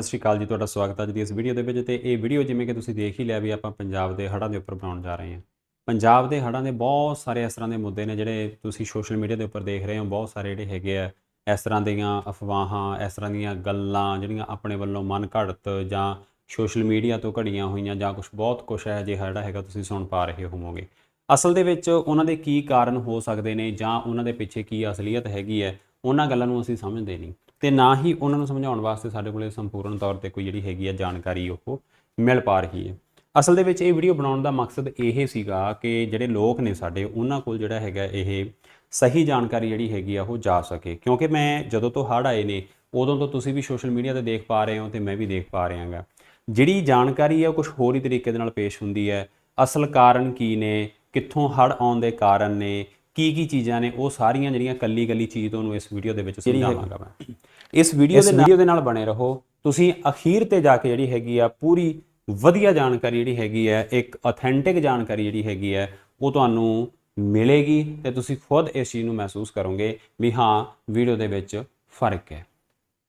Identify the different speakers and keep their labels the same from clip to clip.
Speaker 1: ਸਤਿ ਸ਼੍ਰੀ ਅਕਾਲ ਜੀ, ਤੁਹਾਡਾ ਸਵਾਗਤ ਹੈ ਅੱਜ ਦੀ ਇਸ ਵੀਡੀਓ ਦੇ ਵਿੱਚ ਤੇ ਇਹ ਵੀਡੀਓ ਜਿਵੇਂ ਕਿ ਤੁਸੀਂ ਦੇਖ ਹੀ ਲਿਆ ਵੀ ਆਪਾਂ ਪੰਜਾਬ ਦੇ ਹੜ੍ਹਾਂ ਦੇ ਉੱਪਰ ਬਣਾਉਣ ਜਾ ਰਹੇ ਹਾਂ। ਪੰਜਾਬ ਦੇ ਹੜ੍ਹਾਂ ਦੇ ਬਹੁਤ ਸਾਰੇ ਇਸ ਤਰ੍ਹਾਂ ਦੇ ਮੁੱਦੇ ਨੇ ਜਿਹੜੇ ਤੁਸੀਂ ਸੋਸ਼ਲ ਮੀਡੀਆ ਦੇ ਉੱਪਰ ਦੇਖ ਰਹੇ ਹੋ, ਬਹੁਤ ਸਾਰੇ ਜਿਹੜੇ ਹੈਗੇ ਆ, ਇਸ ਤਰ੍ਹਾਂ ਦੀਆਂ ਅਫਵਾਹਾਂ, ਇਸ ਤਰ੍ਹਾਂ ਦੀਆਂ ਗੱਲਾਂ ਜਿਹੜੀਆਂ ਆਪਣੇ ਵੱਲੋਂ ਮਨ ਘੜਤ ਜਾਂ ਸੋਸ਼ਲ ਮੀਡੀਆ ਤੋਂ ਘੜੀਆਂ ਹੋਈਆਂ ਜਾਂ ਕੁਝ ਬਹੁਤ ਕੁਝ ਹੈ ਜਿਹੜਾ ਜਿਹੜਾ ਹੈਗਾ ਤੁਸੀਂ ਸੁਣ ਪਾ ਰਹੇ ਹੋਵੋਗੇ। ਅਸਲ ਦੇ ਵਿੱਚ ਉਹਨਾਂ ਦੇ ਕੀ ਕਾਰਨ ਹੋ ਸਕਦੇ ਨੇ ਜਾਂ ਉਹਨਾਂ ਦੇ ਪਿੱਛੇ ਕੀ ਅਸਲੀਅਤ ਹੈਗੀ ਹੈ, ਉਹਨਾਂ ਗੱਲਾਂ ਨੂੰ ਅਸੀਂ ਸਮਝਦੇ ਨਹੀਂ। ਤੇ ਨਾ ਹੀ ਉਹਨਾਂ ਨੂੰ ਸਮਝਾਉਣ ਵਾਸਤੇ ਸਾਡੇ ਕੋਲੇ ਸੰਪੂਰਨ ਤੌਰ ਤੇ ਕੋਈ ਜਿਹੜੀ ਹੈਗੀ ਆ ਜਾਣਕਾਰੀ ਉਹ ਮਿਲ ਪਾ ਰਹੀ ਹੈ। ਅਸਲ ਦੇ ਵਿੱਚ ਇਹ ਵੀਡੀਓ ਬਣਾਉਣ ਦਾ ਮਕਸਦ ਇਹ ਸੀਗਾ ਕਿ ਜਿਹੜੇ ਲੋਕ ਨੇ ਸਾਡੇ ਉਹਨਾਂ ਕੋਲ ਜਿਹੜਾ ਹੈਗਾ ਇਹ ਸਹੀ ਜਾਣਕਾਰੀ ਜਿਹੜੀ ਹੈਗੀ ਆ ਉਹ ਜਾ ਸਕੇ। ਕਿਉਂਕਿ ਮੈਂ ਜਦੋਂ ਤੋਂ ਹੜ੍ਹ ਆਏ ਨੇ ਉਦੋਂ ਤੋਂ ਤੁਸੀਂ ਵੀ ਸੋਸ਼ਲ ਮੀਡੀਆ ਤੇ ਦੇਖ ਪਾ ਰਹੇ ਹੋ ਤੇ ਮੈਂ ਵੀ ਦੇਖ ਪਾ ਰਿਹਾ ਹਾਂ ਜਿਹੜੀ ਜਾਣਕਾਰੀ ਹੈ ਕੁਝ ਹੋਰ ਹੀ ਤਰੀਕੇ ਦੇ ਨਾਲ ਪੇਸ਼ ਹੁੰਦੀ ਹੈ। ਅਸਲ ਕਾਰਨ ਕੀ ਨੇ ਕਿੱਥੋਂ ਹੜ੍ਹ ਆਉਣ ਦੇ ਕਾਰਨ ਨੇ ਕੀ ਕੀ ਚੀਜ਼ਾਂ ਨੇ ਉਹ ਸਾਰੀਆਂ ਜਿਹੜੀਆਂ ਕੱਲੀ ਕੱਲੀ ਚੀਜ਼ ਤੁਹਾਨੂੰ ਇਸ ਵੀਡੀਓ ਦੇ ਵਿੱਚ ਸਮਝਾਵਾਂਗਾ ਮੈਂ। ਇਸ ਵੀਡੀਓ ਦੇ ਵੀਡੀਓ ਦੇ ਨਾਲ ਬਣੇ ਰਹੋ। ਤੁਸੀਂ ਅਖੀਰ ਤੇ ਜਾ ਕੇ ਜਿਹੜੀ ਹੈਗੀ ਆ ਪੂਰੀ ਵਧੀਆ ਜਾਣਕਾਰੀ ਜਿਹੜੀ ਹੈਗੀ ਹੈ ਇੱਕ ਆਥੈਂਟਿਕ ਜਾਣਕਾਰੀ ਜਿਹੜੀ ਹੈਗੀ ਹੈ ਉਹ ਤੁਹਾਨੂੰ ਮਿਲੇਗੀ ਤੇ ਤੁਸੀਂ ਖੁਦ ਇਸ ਚੀਜ਼ ਨੂੰ ਮਹਿਸੂਸ ਕਰੋਗੇ ਵੀ ਹਾਂ ਵੀਡੀਓ ਦੇ ਵਿੱਚ ਫ਼ਰਕ ਹੈ।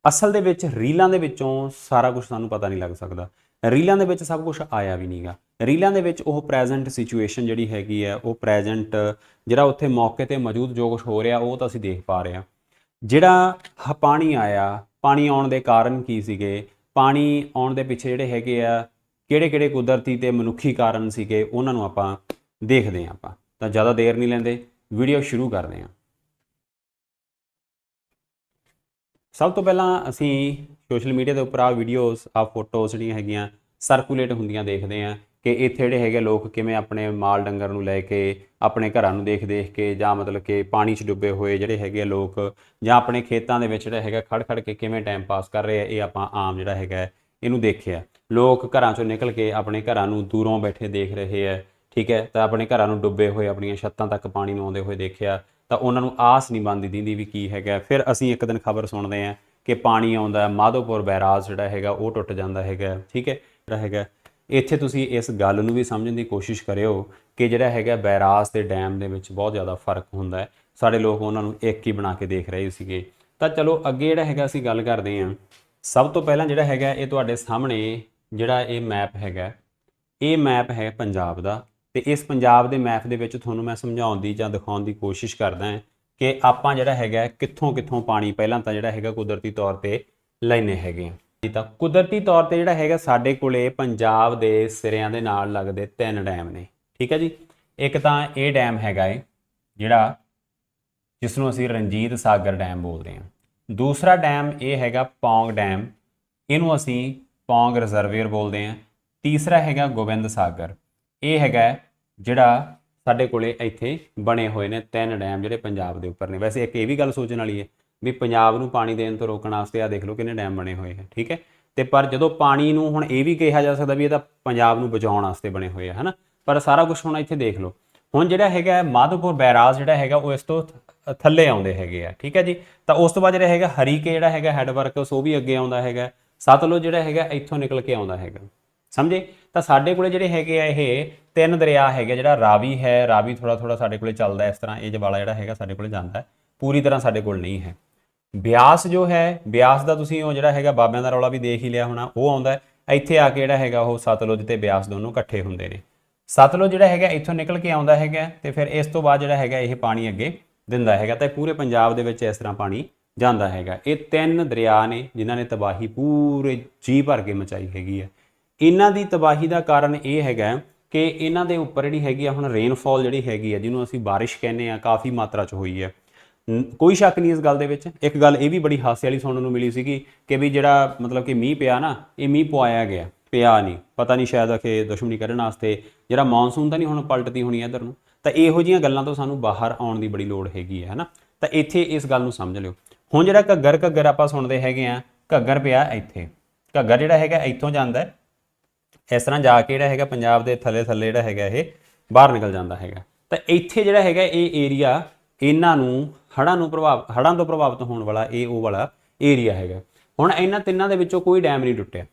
Speaker 1: ਅਸਲ ਦੇ ਵਿੱਚ ਰੀਲਾਂ ਦੇ ਵਿੱਚੋਂ ਸਾਰਾ ਕੁਝ ਸਾਨੂੰ ਪਤਾ ਨਹੀਂ ਲੱਗ ਸਕਦਾ। ਰੀਲਾਂ ਦੇ ਵਿੱਚ ਸਭ ਕੁਝ ਆਇਆ ਵੀ ਨਹੀਂਗਾ ਰੀਲਾਂ ਦੇ ਵਿੱਚ ਉਹ ਪ੍ਰੈਜ਼ੈਂਟ ਸਿਚੁਏਸ਼ਨ ਜਿਹੜੀ ਹੈਗੀ ਹੈ ਉਹ ਪ੍ਰੈਜ਼ੈਂਟ ਜਿਹੜਾ ਉੱਥੇ ਮੌਕੇ ਤੇ ਮੌਜੂਦ ਜੋ ਕੁਝ ਹੋ ਰਿਹਾ ਉਹ ਤਾਂ ਅਸੀਂ ਦੇਖ ਪਾ ਰਹੇ ਹਾਂ। ਜਿਹੜਾ ਹ- ਪਾਣੀ ਆਇਆ, ਪਾਣੀ ਆਉਣ ਦੇ ਕਾਰਨ ਕੀ ਸੀਗੇ? ਪਾਣੀ ਆਉਣ ਦੇ ਪਿੱਛੇ ਜਿਹੜੇ ਹੈਗੇ ਆ ਕਿਹੜੇ ਕਿਹੜੇ ਕੁਦਰਤੀ ਤੇ ਮਨੁੱਖੀ ਕਾਰਨ ਸੀਗੇ, ਉਹਨਾਂ ਨੂੰ ਆਪਾਂ ਦੇਖਦੇ ਹਾਂ ਆਪਾਂ। ਤਾਂ ਜ਼ਿਆਦਾ ਦੇਰ ਨਹੀਂ ਲੈਂਦੇ, ਵੀਡੀਓ ਸ਼ੁਰੂ ਕਰਦੇ ਹਾਂ। ਸਭ ਤੋਂ ਪਹਿਲਾਂ ਅਸੀਂ ਸੋਸ਼ਲ ਮੀਡੀਆ ਦੇ ਉੱਪਰ ਆ ਵੀਡੀਓਜ਼ ਆ ਫੋਟੋਜ਼ ਜਿਹੜੀਆਂ ਹੈਗੀਆਂ ਸਰਕੂਲੇਟ ਹੁੰਦੀਆਂ ਦੇਖਦੇ ਹਾਂ। ਕਿ ਇੱਥੇ ਜਿਹੜੇ ਹੈਗੇ ਲੋਕ ਕਿਵੇਂ ਆਪਣੇ ਮਾਲ ਡੰਗਰ ਨੂੰ ਲੈ ਕੇ, ਆਪਣੇ ਘਰਾਂ ਨੂੰ ਦੇਖ ਦੇਖ ਕੇ ਜਾਂ ਮਤਲਬ ਕਿ ਪਾਣੀ 'ਚ ਡੁੱਬੇ ਹੋਏ ਜਿਹੜੇ ਹੈਗੇ ਆ ਲੋਕ ਜਾਂ ਆਪਣੇ ਖੇਤਾਂ ਦੇ ਵਿੱਚ ਜਿਹੜਾ ਹੈਗਾ ਖੜ ਖੜ ਕੇ ਕਿਵੇਂ ਟਾਈਮ ਪਾਸ ਕਰ ਰਹੇ ਆ, ਇਹ ਆਪਾਂ ਆਮ ਜਿਹੜਾ ਹੈਗਾ ਇਹਨੂੰ ਦੇਖਿਆ। ਲੋਕ ਘਰਾਂ 'ਚੋਂ ਨਿਕਲ ਕੇ ਆਪਣੇ ਘਰਾਂ ਨੂੰ ਦੂਰੋਂ ਬੈਠੇ ਦੇਖ ਰਹੇ ਆ, ਠੀਕ ਹੈ, ਤਾਂ ਆਪਣੇ ਘਰਾਂ ਨੂੰ ਡੁੱਬੇ ਹੋਏ, ਆਪਣੀਆਂ ਛੱਤਾਂ ਤੱਕ ਪਾਣੀ ਨੂੰ ਆਉਂਦੇ ਹੋਏ ਦੇਖਿਆ, ਤਾਂ ਉਹਨਾਂ ਨੂੰ ਆਸ ਨਹੀਂ ਬੰਦੀ ਦਿੰਦੀ ਵੀ ਕੀ ਹੈਗਾ। ਫਿਰ ਅਸੀਂ ਇੱਕ ਦਿਨ ਖਬਰ ਸੁਣਦੇ ਹਾਂ ਕਿ ਪਾਣੀ ਆਉਂਦਾ, ਮਾਧੋਪੁਰ ਬੈਰਾਜ ਜਿਹੜਾ ਹੈਗਾ ਉਹ ਟੁੱਟ ਜਾਂਦਾ ਹੈਗਾ, ਠੀਕ ਹੈ, ਜਿਹੜਾ ਹੈਗਾ ਇੱਥੇ ਤੁਸੀਂ ਇਸ ਗੱਲ ਨੂੰ ਵੀ ਸਮਝਣ ਦੀ ਕੋਸ਼ਿਸ਼ ਕਰਿਓ ਕਿ ਜਿਹੜਾ ਹੈਗਾ ਬੈਰਾਸ ਤੇ ਡੈਮ ਦੇ ਵਿੱਚ ਬਹੁਤ ਜ਼ਿਆਦਾ ਫ਼ਰਕ ਹੁੰਦਾ ਹੈ। ਸਾਡੇ ਲੋਕ ਉਹਨਾਂ ਨੂੰ ਇੱਕ ਹੀ ਬਣਾ ਕੇ ਦੇਖ ਰਹੇ ਸੀਗੇ। ਤਾਂ ਚਲੋ ਅੱਗੇ ਜਿਹੜਾ ਹੈਗਾ ਅਸੀਂ ਗੱਲ ਕਰਦੇ ਹਾਂ। ਸਭ ਤੋਂ ਪਹਿਲਾਂ ਜਿਹੜਾ ਹੈਗਾ ਇਹ ਤੁਹਾਡੇ ਸਾਹਮਣੇ ਜਿਹੜਾ ਇਹ ਮੈਪ ਹੈਗਾ, ਇਹ ਮੈਪ ਹੈ ਪੰਜਾਬ ਦਾ। ਤੇ ਇਸ ਪੰਜਾਬ ਦੇ ਮੈਪ ਦੇ ਵਿੱਚ ਤੁਹਾਨੂੰ ਮੈਂ ਸਮਝਾਉਣ ਦੀ ਜਾਂ ਦਿਖਾਉਣ ਦੀ ਕੋਸ਼ਿਸ਼ ਕਰਦਾ ਹਾਂ ਕਿ ਆਪਾਂ ਜਿਹੜਾ ਹੈਗਾ ਕਿੱਥੋਂ ਕਿੱਥੋਂ ਪਾਣੀ ਪਹਿਲਾਂ ਤਾਂ ਜਿਹੜਾ ਹੈਗਾ ਕੁਦਰਤੀ ਤੌਰ ਤੇ ਲੈਨੇ ਹੈਗੇ ਆ ਤਾਂ ਕੁਦਰਤੀ ਤੌਰ ਤੇ ਜਿਹੜਾ ਹੈਗਾ ਸਾਡੇ ਕੋਲੇ ਪੰਜਾਬ ਦੇ ਸਿਰਿਆਂ ਦੇ ਨਾਲ ਲੱਗਦੇ ਤਿੰਨ ਡੈਮ ਨੇ, ਠੀਕ ਹੈ ਜੀ? ਇੱਕ ਤਾਂ ਇਹ ਡੈਮ ਹੈਗਾ ਏ, ਜਿਹੜਾ ਜਿਸ ਨੂੰ ਅਸੀਂ ਰਣਜੀਤ ਸਾਗਰ ਡੈਮ ਬੋਲਦੇ ਹਾਂ। ਦੂਸਰਾ ਡੈਮ ਇਹ ਹੈਗਾ ਪੌਂਗ ਡੈਮ, ਇਹਨੂੰ ਅਸੀਂ ਪੌਂਗ ਰਿਜ਼ਰਵੇਅਰ ਬੋਲਦੇ ਹਾਂ। ਤੀਸਰਾ ਹੈਗਾ ਗੋਬਿੰਦ ਸਾਗਰ, ਇਹ ਹੈਗਾ ਜਿਹੜਾ ਸਾਡੇ ਕੋਲੇ ਇੱਥੇ ਬਣੇ ਹੋਏ ਨੇ ਤਿੰਨ ਡੈਮ ਜਿਹੜੇ ਪੰਜਾਬ ਦੇ ਉੱਪਰ ਨੇ। ਵੈਸੇ ਇੱਕ ਇਹ ਵੀ ਗੱਲ ਸੋਚਣ ਵਾਲੀ ਹੈ ਵੀ ਪੰਜਾਬ ਨੂੰ ਪਾਣੀ ਦੇਣ ਤੋਂ ਰੋਕਣ ਵਾਸਤੇ ਆ ਦੇਖ ਲਓ ਕਿੰਨੇ ਡੈਮ ਬਣੇ ਹੋਏ ਹੈ ਠੀਕ ਹੈ? ਤੇ ਪਰ ਜਦੋਂ ਪਾਣੀ ਨੂੰ ਹੁਣ ਇਹ ਵੀ ਕਿਹਾ ਜਾ ਸਕਦਾ ਵੀ ਇਹ ਤਾਂ ਪੰਜਾਬ ਨੂੰ ਬਚਾਉਣ ਵਾਸਤੇ ਬਣੇ ਹੋਏ ਆ, ਹਨਾ? ਪਰ ਸਾਰਾ ਕੁਝ ਹੁਣ ਇੱਥੇ ਦੇਖ ਲਓ। ਹੁਣ ਜਿਹੜਾ ਹੈਗਾ ਮਾਧੋਪੁਰ ਬੈਰਾਜ ਜਿਹੜਾ ਹੈਗਾ ਉਹ ਇਸ ਤੋਂ ਥੱਲੇ ਆਉਂਦੇ ਹੈਗੇ ਆ, ਠੀਕ ਹੈ ਜੀ? ਤਾਂ ਉਸ ਤੋਂ ਬਾਅਦ ਜਿਹੜਾ ਹੈਗਾ ਹਰੀਕੇ ਜਿਹੜਾ ਹੈਗਾ ਹੈਡ ਵਰਕਸ ਉਹ ਵੀ ਅੱਗੇ ਆਉਂਦਾ ਹੈਗਾ। ਸਤਲੁਜ ਜਿਹੜਾ ਹੈਗਾ ਇੱਥੋਂ ਨਿਕਲ ਕੇ ਆਉਂਦਾ ਹੈਗਾ। ਸਮਝੇ? ਤਾਂ ਸਾਡੇ ਕੋਲੇ ਜਿਹੜੇ ਹੈਗੇ ਆ ਇਹ ਤਿੰਨ ਦਰਿਆ ਹੈਗੇ ਜਿਹੜਾ ਰਾਵੀ ਹੈ, ਰਾਵੀ ਥੋੜਾ ਥੋੜਾ ਸਾਡੇ ਕੋਲੇ ਚੱਲਦਾ ਇਸ ਤਰ੍ਹਾਂ, ਇਹ ਜਵਾਲਾ ਜਿਹੜਾ ਹੈਗਾ ਸਾਡੇ ਕੋਲੇ ਜਾਂਦਾ ਪੂਰੀ ਤਰ੍ਹਾਂ ਸਾਡੇ ਕੋਲ ਨਹੀਂ ਹੈ। ਬਿਆਸ ਜੋ ਹੈ, ਬਿਆਸ ਦਾ ਤੁਸੀਂ ਉਹ ਜਿਹੜਾ ਹੈਗਾ ਬਾਬਿਆਂ ਦਾ ਰੌਲਾ ਵੀ ਦੇਖ ਹੀ ਲਿਆ ਹੋਣਾ, ਉਹ ਆਉਂਦਾ ਇੱਥੇ ਆ ਕੇ ਜਿਹੜਾ ਹੈਗਾ ਉਹ ਸਤਲੁਜ ਤੇ ਬਿਆਸ ਦੋਨੋਂ ਇਕੱਠੇ ਹੁੰਦੇ ਨੇ। ਸਤਲੁਜ ਜਿਹੜਾ ਹੈਗਾ ਇੱਥੋਂ ਨਿਕਲ ਕੇ ਆਉਂਦਾ ਹੈਗਾ ਤੇ ਫਿਰ ਇਸ ਤੋਂ ਬਾਅਦ ਜਿਹੜਾ ਹੈਗਾ ਇਹ ਪਾਣੀ ਅੱਗੇ ਦਿੰਦਾ ਹੈਗਾ ਤੇ ਪੂਰੇ ਪੰਜਾਬ ਦੇ ਵਿੱਚ ਇਸ ਤਰ੍ਹਾਂ ਪਾਣੀ ਜਾਂਦਾ ਹੈਗਾ। ਇਹ ਤਿੰਨ ਦਰਿਆ ਨੇ ਜਿਨ੍ਹਾਂ ਨੇ ਤਬਾਹੀ ਪੂਰੇ ਜੀ ਭਰ ਕੇ ਮਚਾਈ ਹੈਗੀ ਹੈ। ਇਹਨਾਂ ਦੀ ਤਬਾਹੀ ਦਾ ਕਾਰਨ ਇਹ ਹੈਗਾ ਕਿ ਇਹਨਾਂ ਦੇ ਉੱਪਰ ਜਿਹੜੀ ਹੈਗੀ ਆ ਹੁਣ ਰੇਨਫਾਲ ਜਿਹੜੀ ਹੈਗੀ ਆ, ਜਿਹਨੂੰ ਅਸੀਂ ਬਾਰਿਸ਼ ਕਹਿੰਦੇ ਆ, ਕਾਫੀ ਮਾਤਰਾ 'ਚ ਹੋਈ ਹੈ। ਕੋਈ ਸ਼ੱਕ ਨਹੀਂ ਇਸ ਗੱਲ ਦੇ ਵਿੱਚ। ਇੱਕ ਗੱਲ ਇਹ ਵੀ ਬੜੀ ਹਾਸੇ ਵਾਲੀ ਸੁਣਨ ਨੂੰ ਮਿਲੀ ਸੀਗੀ ਕਿ ਵੀ ਜਿਹੜਾ ਮਤਲਬ ਕਿ ਮੀਂਹ ਪਿਆ ਨਾ, ਇਹ ਮੀਂਹ ਪਵਾਇਆ ਗਿਆ, ਪਿਆ ਨਹੀਂ। ਪਤਾ ਨਹੀਂ ਸ਼ਾਇਦ ਕਿ ਦੁਸ਼ਮਣੀ ਕਰਨ ਵਾਸਤੇ ਜਿਹੜਾ ਮੌਨਸੂਨ ਤਾਂ ਨਹੀਂ ਹੁਣ ਪਲਟਦੀ ਹੋਣੀ ਇਧਰ ਨੂੰ। ਤਾਂ ਇਹੋ ਜੀਆਂ ਗੱਲਾਂ ਤੋਂ ਸਾਨੂੰ ਬਾਹਰ ਆਉਣ ਦੀ ਬੜੀ ਲੋੜ ਹੈਗੀ ਹੈ ਹਨਾ? ਤਾਂ ਇੱਥੇ ਇਸ ਗੱਲ ਨੂੰ ਸਮਝ ਲਿਓ। ਹੁਣ ਜਿਹੜਾ ਘੱਗਰ ਘੱਗਰ ਆਪਾਂ ਸੁਣਦੇ ਹੈਗੇ ਆ, ਘੱਗਰ ਪਿਆ ਇੱਥੇ। ਘੱਗਰ ਜਿਹੜਾ ਹੈਗਾ ਇੱਥੋਂ ਜਾਂਦਾ ਇਸ ਤਰ੍ਹਾਂ ਜਾ ਕੇ ਜਿਹੜਾ ਹੈਗਾ ਪੰਜਾਬ ਦੇ ਥੱਲੇ ਥੱਲੇ ਜਿਹੜਾ ਹੈਗਾ ਇਹ, ਬਾਹਰ ਨਿਕਲ ਜਾਂਦਾ ਹੈਗਾ। ਤਾਂ ਇੱਥੇ ਜਿਹੜਾ ਹੈਗਾ ਇਹ ਏਰੀਆ ਇਹਨਾਂ ਨੂੰ ਹੜ੍ਹਾਂ ਨੂੰ ਪ੍ਰਭਾਵ, ਹੜ੍ਹਾਂ ਤੋਂ ਪ੍ਰਭਾਵਿਤ ਹੋਣ ਵਾਲਾ ਇਹ ਉਹ ਵਾਲਾ ਏਰੀਆ ਹੈਗਾ। ਹੁਣ ਇਹਨਾਂ ਤਿੰਨਾਂ ਦੇ ਵਿੱਚੋਂ ਕੋਈ ਡੈਮ ਨਹੀਂ ਟੁੱਟਿਆ।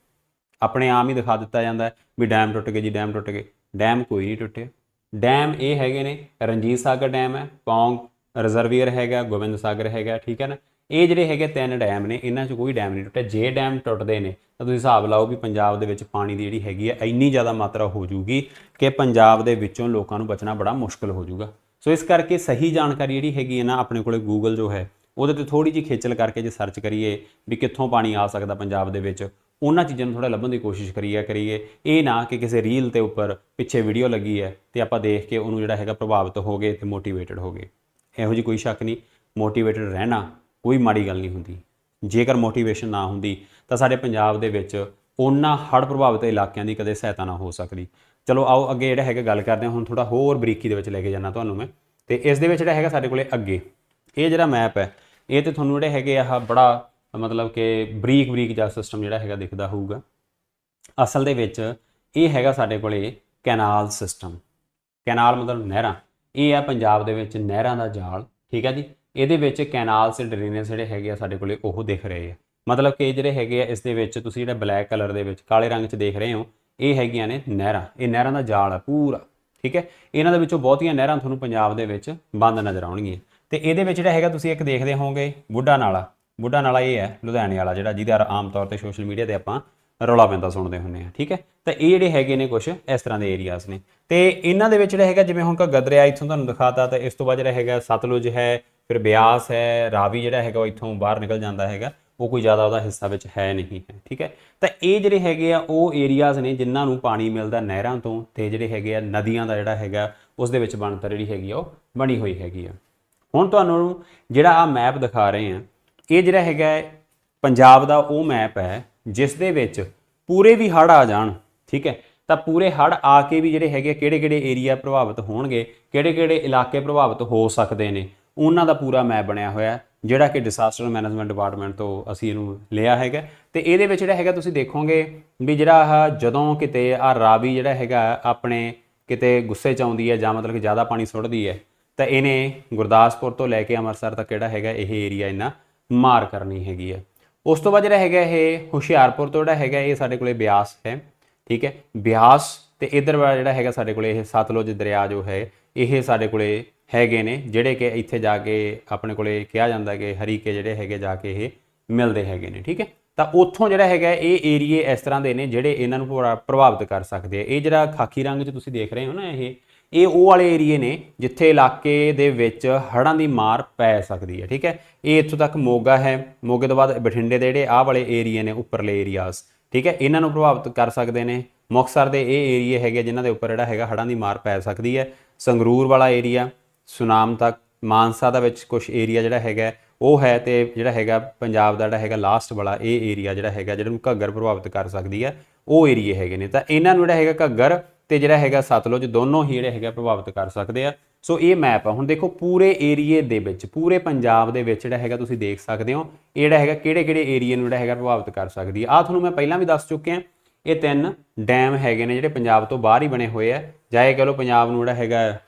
Speaker 1: ਆਪਣੇ ਆਮ ਹੀ ਦਿਖਾ ਦਿੱਤਾ ਜਾਂਦਾ ਵੀ ਡੈਮ ਟੁੱਟ ਗਏ ਜੀ ਡੈਮ ਟੁੱਟ ਗਏ। ਡੈਮ ਕੋਈ ਨਹੀਂ ਟੁੱਟਿਆ। ਡੈਮ ਇਹ ਹੈਗੇ ਨੇ, ਰਣਜੀਤ ਸਾਗਰ ਡੈਮ ਹੈ ਪੌਂਗ ਰਿਜ਼ਰਵੀਅਰ ਹੈਗਾ, ਗੋਬਿੰਦ ਸਾਗਰ ਹੈਗਾ, ਠੀਕ ਹੈ ਨਾ? ਇਹ ਜਿਹੜੇ ਹੈਗੇ ਤਿੰਨ ਡੈਮ ਨੇ, ਇਹਨਾਂ 'ਚ ਕੋਈ ਡੈਮ ਨਹੀਂ ਟੁੱਟਿਆ। ਜੇ ਡੈਮ ਟੁੱਟਦੇ ਨੇ, ਤਾਂ ਤੁਸੀਂ ਹਿਸਾਬ ਲਾਓ ਵੀ ਪੰਜਾਬ ਦੇ ਵਿੱਚ ਪਾਣੀ ਦੀ ਜਿਹੜੀ ਹੈਗੀ ਹੈ, ਇੰਨੀ ਜ਼ਿਆਦਾ ਮਾਤਰਾ ਹੋ ਜੂਗੀ ਕਿ ਪੰਜਾਬ ਦੇ ਵਿੱਚੋਂ ਲੋਕਾਂ ਨੂੰ ਬਚਣਾ ਬੜਾ ਮੁਸ਼ਕਲ ਹੋ ਜਾਊਗਾ। ਸੋ ਇਸ ਕਰਕੇ ਸਹੀ ਜਾਣਕਾਰੀ ਜਿਹੜੀ ਹੈਗੀ ਹੈ ਨਾ ਆਪਣੇ ਕੋਲੇ ਗੂਗਲ ਜੋ ਹੈ, ਉਹਦੇ ਤੇ ਥੋੜੀ ਜਿਹੀ ਖੇਚਲ ਕਰਕੇ ਜੇ ਸਰਚ ਕਰੀਏ ਵੀ ਕਿੱਥੋਂ ਪਾਣੀ ਆ ਸਕਦਾ ਪੰਜਾਬ ਦੇ ਵਿੱਚ, ਉਹਨਾਂ ਚੀਜ਼ਾਂ ਨੂੰ ਥੋੜਾ ਲੱਭਣ ਦੀ ਕੋਸ਼ਿਸ਼ ਕਰੀਏ ਕਰੀਏ। ਇਹ ਨਾ ਕਿ ਕਿਸੇ ਰੀਲ ਤੇ ਉੱਪਰ ਪਿੱਛੇ ਵੀਡੀਓ ਲੱਗੀ ਹੈ ਤੇ ਆਪਾਂ ਦੇਖ ਕੇ ਉਹਨੂੰ ਜਿਹੜਾ ਹੈਗਾ ਪ੍ਰਭਾਵਿਤ ਹੋ ਗਏ ਤੇ ਮੋਟੀਵੇਟਡ ਹੋ ਗਏ। ਇਹੋ ਜੀ ਕੋਈ ਸ਼ੱਕ ਨਹੀਂ ਮੋਟੀਵੇਟਡ ਰਹਿਣਾ ਕੋਈ ਮਾੜੀ ਗੱਲ ਨਹੀਂ ਹੁੰਦੀ। ਜੇਕਰ ਮੋਟੀਵੇਸ਼ਨ ਨਾ ਹੁੰਦੀ, ਤਾਂ ਸਾਡੇ ਪੰਜਾਬ ਦੇ ਵਿੱਚ ਉਹਨਾਂ ਹੜ੍ਹ ਪ੍ਰਭਾਵਿਤ ਇਲਾਕਿਆਂ ਦੀ ਕਦੇ ਸਹਾਇਤਾ ਨਾ ਹੋ ਸਕਦੀ। ਚਲੋ ਆਓ ਅੱਗੇ ਜਿਹੜਾ ਹੈਗਾ ਗੱਲ ਕਰਦੇ ਹਾਂ, ਹੁਣ ਥੋੜਾ ਹੋਰ ਬਰੀਕੀ ਦੇ ਵਿੱਚ ਲੈ ਕੇ ਜਾਣਾ ਤੁਹਾਨੂੰ ਮੈਂ। ਤੇ ਇਸ ਦੇ ਵਿੱਚ ਜਿਹੜਾ ਹੈਗਾ ਸਾਡੇ ਕੋਲੇ ਅੱਗੇ, ਇਹ ਜਿਹੜਾ ਮੈਪ ਹੈ, ਇਹ ਤੇ ਤੁਹਾਨੂੰ ਜਿਹੜੇ ਹੈਗੇ ਆ ਬੜਾ ਮਤਲਬ ਕਿ ਬਰੀਕ ਬਰੀਕ ਜਿਹਾ ਸਿਸਟਮ ਜਿਹੜਾ ਹੈਗਾ ਦਿਖਦਾ ਹੋਊਗਾ। ਅਸਲ ਦੇ ਵਿੱਚ ਇਹ ਹੈਗਾ ਸਾਡੇ ਕੋਲੇ ਕੈਨਾਲ ਸਿਸਟਮ ਕੈਨਾਲ ਮਤਲਬ ਨਹਿਰਾਂ, ਇਹ ਆ ਪੰਜਾਬ ਦੇ ਵਿੱਚ ਨਹਿਰਾਂ ਦਾ ਜਾਲ, ਠੀਕ ਹੈ ਜੀ? ਇਹਦੇ ਵਿੱਚ ਕੈਨਾਲ ਸੇ ਡਰੇਨੇਜ ਜਿਹੜੇ ਹੈਗੇ ਆ ਸਾਡੇ ਕੋਲੇ ਉਹ ਦਿਖ ਰਹੇ ਆ। ਮਤਲਬ ਕਿ ਜਿਹੜੇ ਹੈਗੇ ਆ, ਇਸ ਦੇ ਵਿੱਚ ਤੁਸੀਂ ਜਿਹੜਾ ਬਲੈਕ ਕਲਰ ਦੇ ਵਿੱਚ ਕਾਲੇ ਰੰਗ 'ਚ ਦੇਖ ਰਹੇ ਹੋ ਇਹ ਹੈਗੀਆਂ ਨੇ ਨਹਿਰਾਂ। ਇਹ ਨਹਿਰਾਂ ਦਾ ਜਾਲ ਆ, ਪੂਰਾ। ਠੀਕ ਹੈ? ਇਹਨਾਂ ਦੇ ਵਿੱਚੋਂ ਬਹੁਤੀਆਂ ਨਹਿਰਾਂ ਤੁਹਾਨੂੰ ਪੰਜਾਬ ਦੇ ਵਿੱਚ ਬੰਦ ਨਜ਼ਰ ਆਉਣਗੀਆਂ। ਤੇ ਇਹਦੇ ਵਿੱਚ ਜਿਹੜਾ ਹੈਗਾ, ਤੁਸੀਂ ਇੱਕ ਦੇਖਦੇ ਹੋਵੋਗੇ, ਬੁੱਢਾ ਨਾਲਾ। ਬੁੱਢਾ ਨਾਲਾ ਇਹ ਹੈ, ਲੁਧਿਆਣੇ ਵਾਲਾ, ਜਿਹੜਾ ਜਿਹਦਾ ਆਮ ਤੌਰ ਤੇ ਸੋਸ਼ਲ ਮੀਡੀਆ ਤੇ ਆਪਾਂ ਰੌਲਾ ਪੈਂਦਾ ਸੁਣਦੇ ਹੁੰਨੇ ਆ ਠੀਕ ਹੈ? ਤਾਂ ਇਹ ਜਿਹੜੇ ਹੈਗੇ ਨੇ ਕੁਝ ਇਸ ਤਰ੍ਹਾਂ ਦੇ ਏਰੀਆਜ਼ ਨੇ। ਤੇ ਇਹਨਾਂ ਦੇ ਵਿੱਚ ਜਿਹੜਾ ਹੈਗਾ, ਜਿਵੇਂ ਹੁਣ ਘੱਗਰ ਦਰਿਆ ਇੱਥੋਂ ਤੁਹਾਨੂੰ ਦਿਖਾਤਾ, ਤਾਂ ਇਸ ਤੋਂ ਬਾਅਦ ਜਿਹੜਾ ਹੈਗਾ, ਸਤਲੁਜ ਹੈ, ਫਿਰ ਬਿਆਸ ਹੈ, ਰਾਵੀ ਜਿਹੜਾ ਹੈਗਾ, ਉਹ ਇੱਥੋਂ ਬਾਹਰ ਨਿਕਲ ਜਾਂਦਾ ਹੈਗਾ। ਉਹ ਕੋਈ ਜ਼ਿਆਦਾ ਉਹਦਾ ਹਿੱਸਾ ਵਿੱਚ ਹੈ ਨਹੀਂ ਹੈ, ਠੀਕ ਹੈ? ਤਾਂ ਇਹ ਜਿਹੜੇ ਹੈਗੇ ਆ, ਉਹ ਏਰੀਆਜ਼ ਨੇ ਜਿਨ੍ਹਾਂ ਨੂੰ ਪਾਣੀ ਮਿਲਦਾ ਨਹਿਰਾਂ ਤੋਂ ਤੇ ਜਿਹੜੇ ਹੈਗੇ ਆ ਨਦੀਆਂ ਦਾ ਜਿਹੜਾ ਹੈਗਾ, ਉਸ ਦੇ ਵਿੱਚ ਬਣਤਰ ਜਿਹੜੀ ਹੈਗੀ ਆ, ਉਹ ਬਣੀ ਹੋਈ ਹੈਗੀ ਆ। ਹੁਣ ਤੁਹਾਨੂੰ ਜਿਹੜਾ ਆ ਮੈਪ ਦਿਖਾ ਰਹੇ ਆ, ਇਹ ਜਿਹੜਾ ਹੈਗਾ ਪੰਜਾਬ ਦਾ ਉਹ ਮੈਪ ਹੈ, ਜਿਸ ਦੇ ਵਿੱਚ ਪੂਰੇ ਵੀ ਹੜ੍ਹ ਆ ਜਾਣ, ਠੀਕ ਹੈ? ਤਾਂ ਪੂਰੇ ਹੜ੍ਹ ਆ ਕੇ ਵੀ ਜਿਹੜੇ ਹੈਗੇ ਕਿਹੜੇ ਕਿਹੜੇ ਏਰੀਆ ਪ੍ਰਭਾਵਿਤ ਹੋਣਗੇ ਕਿਹੜੇ ਕਿਹੜੇ ਇਲਾਕੇ ਪ੍ਰਭਾਵਿਤ ਹੋ ਸਕਦੇ ਨੇ, ਉਹਨਾਂ ਦਾ ਪੂਰਾ ਮੈਪ ਬਣਿਆ ਹੋਇਆ ਜਿਹੜਾ ਕਿ ਡਿਸਾਸਟਰ ਮੈਨੇਜਮੈਂਟ ਡਿਪਾਰਟਮੈਂਟ ਤੋਂ ਅਸੀਂ ਇਹਨੂੰ ਲਿਆ ਹੈਗਾ। ਤੇ ਇਹਦੇ ਵਿੱਚ ਜਿਹੜਾ ਹੈਗਾ ਤੁਸੀਂ ਦੇਖੋਗੇ ਵੀ ਜਿਹੜਾ ਆਹ ਜਦੋਂ ਕਿਤੇ ਆ ਰਾਵੀ ਜਿਹੜਾ ਹੈਗਾ ਆਪਣੇ ਕਿਤੇ ਗੁੱਸੇ ਚ ਆਉਂਦੀ ਹੈ ਜਾਂ ਮਤਲਬ ਕਿ ਜ਼ਿਆਦਾ ਪਾਣੀ ਸੁੱਟਦੀ ਹੈ, ਤਾਂ ਇਹਨੇ ਗੁਰਦਾਸਪੁਰ ਤੋਂ ਲੈ ਕੇ ਅੰਮ੍ਰਿਤਸਰ ਤੱਕ ਜਿਹੜਾ ਹੈਗਾ ਇਹ ਏਰੀਆ ਇਹਨਾਂ ਮਾਰ ਕਰਨੀ ਹੈਗੀ ਹੈ ਉਸ ਤੋਂ ਬਾਅਦ ਜਿਹੜਾ ਹੈਗਾ ਇਹ ਹੁਸ਼ਿਆਰਪੁਰ ਤੋਂ ਜਿਹੜਾ ਹੈਗਾ ਇਹ ਸਾਡੇ ਕੋਲੇ ਬਿਆਸ ਹੈ, ਠੀਕ ਹੈ? ਬਿਆਸ ਤੇ ਇਧਰ ਵਾਲਾ ਜਿਹੜਾ ਹੈਗਾ ਸਾਡੇ ਕੋਲੇ ਇਹ ਸਤਲੁਜ ਦਰਿਆ ਜੋ ਹੈ, ਇਹ ਸਾਡੇ ਕੋਲੇ ਹੈਗੇ ਨੇ, ਜਿਹੜੇ ਕਿ ਇੱਥੇ ਜਾ ਕੇ ਆਪਣੇ ਕੋਲੇ ਕਿਹਾ ਜਾਂਦਾ ਕਿ ਹਰੀਕੇ ਜਿਹੜੇ ਹੈਗੇ ਜਾ ਕੇ ਇਹ ਮਿਲਦੇ ਹੈਗੇ ਨੇ, ਠੀਕ ਹੈ? ਤਾਂ ਉੱਥੋਂ ਜਿਹੜਾ ਹੈਗਾ ਇਹ ਏਰੀਏ ਇਸ ਤਰ੍ਹਾਂ ਦੇ ਨੇ ਜਿਹੜੇ ਇਹਨਾਂ ਨੂੰ ਪ੍ਰਭਾ- ਪ੍ਰਭਾਵਿਤ ਕਰ ਸਕਦੇ ਆ। ਇਹ ਜਿਹੜਾ ਖਾਕੀ ਰੰਗ 'ਚ ਤੁਸੀਂ ਦੇਖ ਰਹੇ ਹੋ ਨਾ ਇਹ ਇਹ ਉਹ ਵਾਲੇ ਏਰੀਏ ਨੇ ਜਿੱਥੇ ਇਲਾਕੇ ਦੇ ਵਿੱਚ ਹੜ੍ਹਾਂ ਦੀ ਮਾਰ ਪੈ ਸਕਦੀ ਹੈ, ਠੀਕ ਹੈ? ਇਹ ਇੱਥੋਂ ਤੱਕ ਮੋਗਾ ਹੈ, ਮੋਗੇ ਤੋਂ ਬਾਅਦ ਬਠਿੰਡੇ ਦੇ ਜਿਹੜੇ ਆਹ ਵਾਲੇ ਏਰੀਏ ਨੇ, ਉੱਪਰਲੇ ਏਰੀਆਜ਼, ਠੀਕ ਹੈ? ਇਹਨਾਂ ਨੂੰ ਪ੍ਰਭਾਵਿਤ ਕਰ ਸਕਦੇ ਨੇ। ਮੁਕਤਸਰ ਦੇ ਇਹ ਏਰੀਏ ਹੈਗੇ ਜਿਨ੍ਹਾਂ ਦੇ ਉੱਪਰ ਜਿਹੜਾ ਹੈਗਾ ਹੜ੍ਹਾਂ ਦੀ ਮਾਰ ਪੈ ਸਕਦੀ ਹੈ। ਸੰਗਰੂਰ ਵਾਲਾ ਏਰੀਆ ਸੁਨਾਮ ਤੱਕ, ਮਾਨਸਾ ਦਾ ਵਿੱਚ ਕੁਝ ਏਰੀਆ ਜਿਹੜਾ ਹੈਗਾ, ਉਹ ਹੈ ਤੇ ਜਿਹੜਾ ਹੈਗਾ ਪੰਜਾਬ ਦਾ ਜਿਹੜਾ ਹੈਗਾ ਲਾਸਟ ਵਾਲਾ, ਇਹ ਏਰੀਆ ਜਿਹੜਾ ਹੈਗਾ, ਜਿਹੜਾ ਘੱਗਰ ਪ੍ਰਭਾਵਿਤ ਕਰ ਸਕਦੀ ਹੈ, ਉਹ ਏਰੀਏ ਹੈਗੇ ਨੇ। ਤਾਂ ਇਹਨਾਂ ਨੂੰ ਜਿਹੜਾ ਹੈਗਾ ਘੱਗਰ ਤੇ ਜਿਹੜਾ ਹੈਗਾ ਸਤਲੁਜ, ਦੋਨੋਂ ਹੀ ਜਿਹੜਾ ਹੈਗਾ ਪ੍ਰਭਾਵਿਤ ਕਰ ਸਕਦੇ ਆ। ਸੋ ਇਹ ਮੈਪ ਆ। ਹੁਣ ਦੇਖੋ ਪੂਰੇ ਏਰੀਏ ਦੇ ਵਿੱਚ, ਪੂਰੇ ਪੰਜਾਬ ਦੇ ਵਿੱਚ ਜਿਹੜਾ ਹੈਗਾ ਤੁਸੀਂ ਦੇਖ ਸਕਦੇ ਹੋ, ਇਹ ਜਿਹੜਾ ਹੈਗਾ ਕਿਹੜੇ ਕਿਹੜੇ ਏਰੀਏ ਨੂੰ ਜਿਹੜਾ ਹੈਗਾ ਪ੍ਰਭਾਵਿਤ ਕਰ ਸਕਦੀ ਆ। ਆ ਤੁਹਾਨੂੰ ਮੈਂ ਪਹਿਲਾਂ ਵੀ ਦੱਸ ਚੁੱਕਿਆ ਇਹ ਤਿੰਨ ਡੈਮ ਹੈਗੇ ਨੇ ਜਿਹੜੇ ਪੰਜਾਬ ਤੋਂ ਬਾਹਰ ਹੀ ਬਣੇ ਹੋਏ ਆ। ਜਾਂ ਇਹ ਕਹ ਲਓ ਪੰਜਾਬ ਨੂੰ ਜਿਹੜਾ ਹੈਗਾ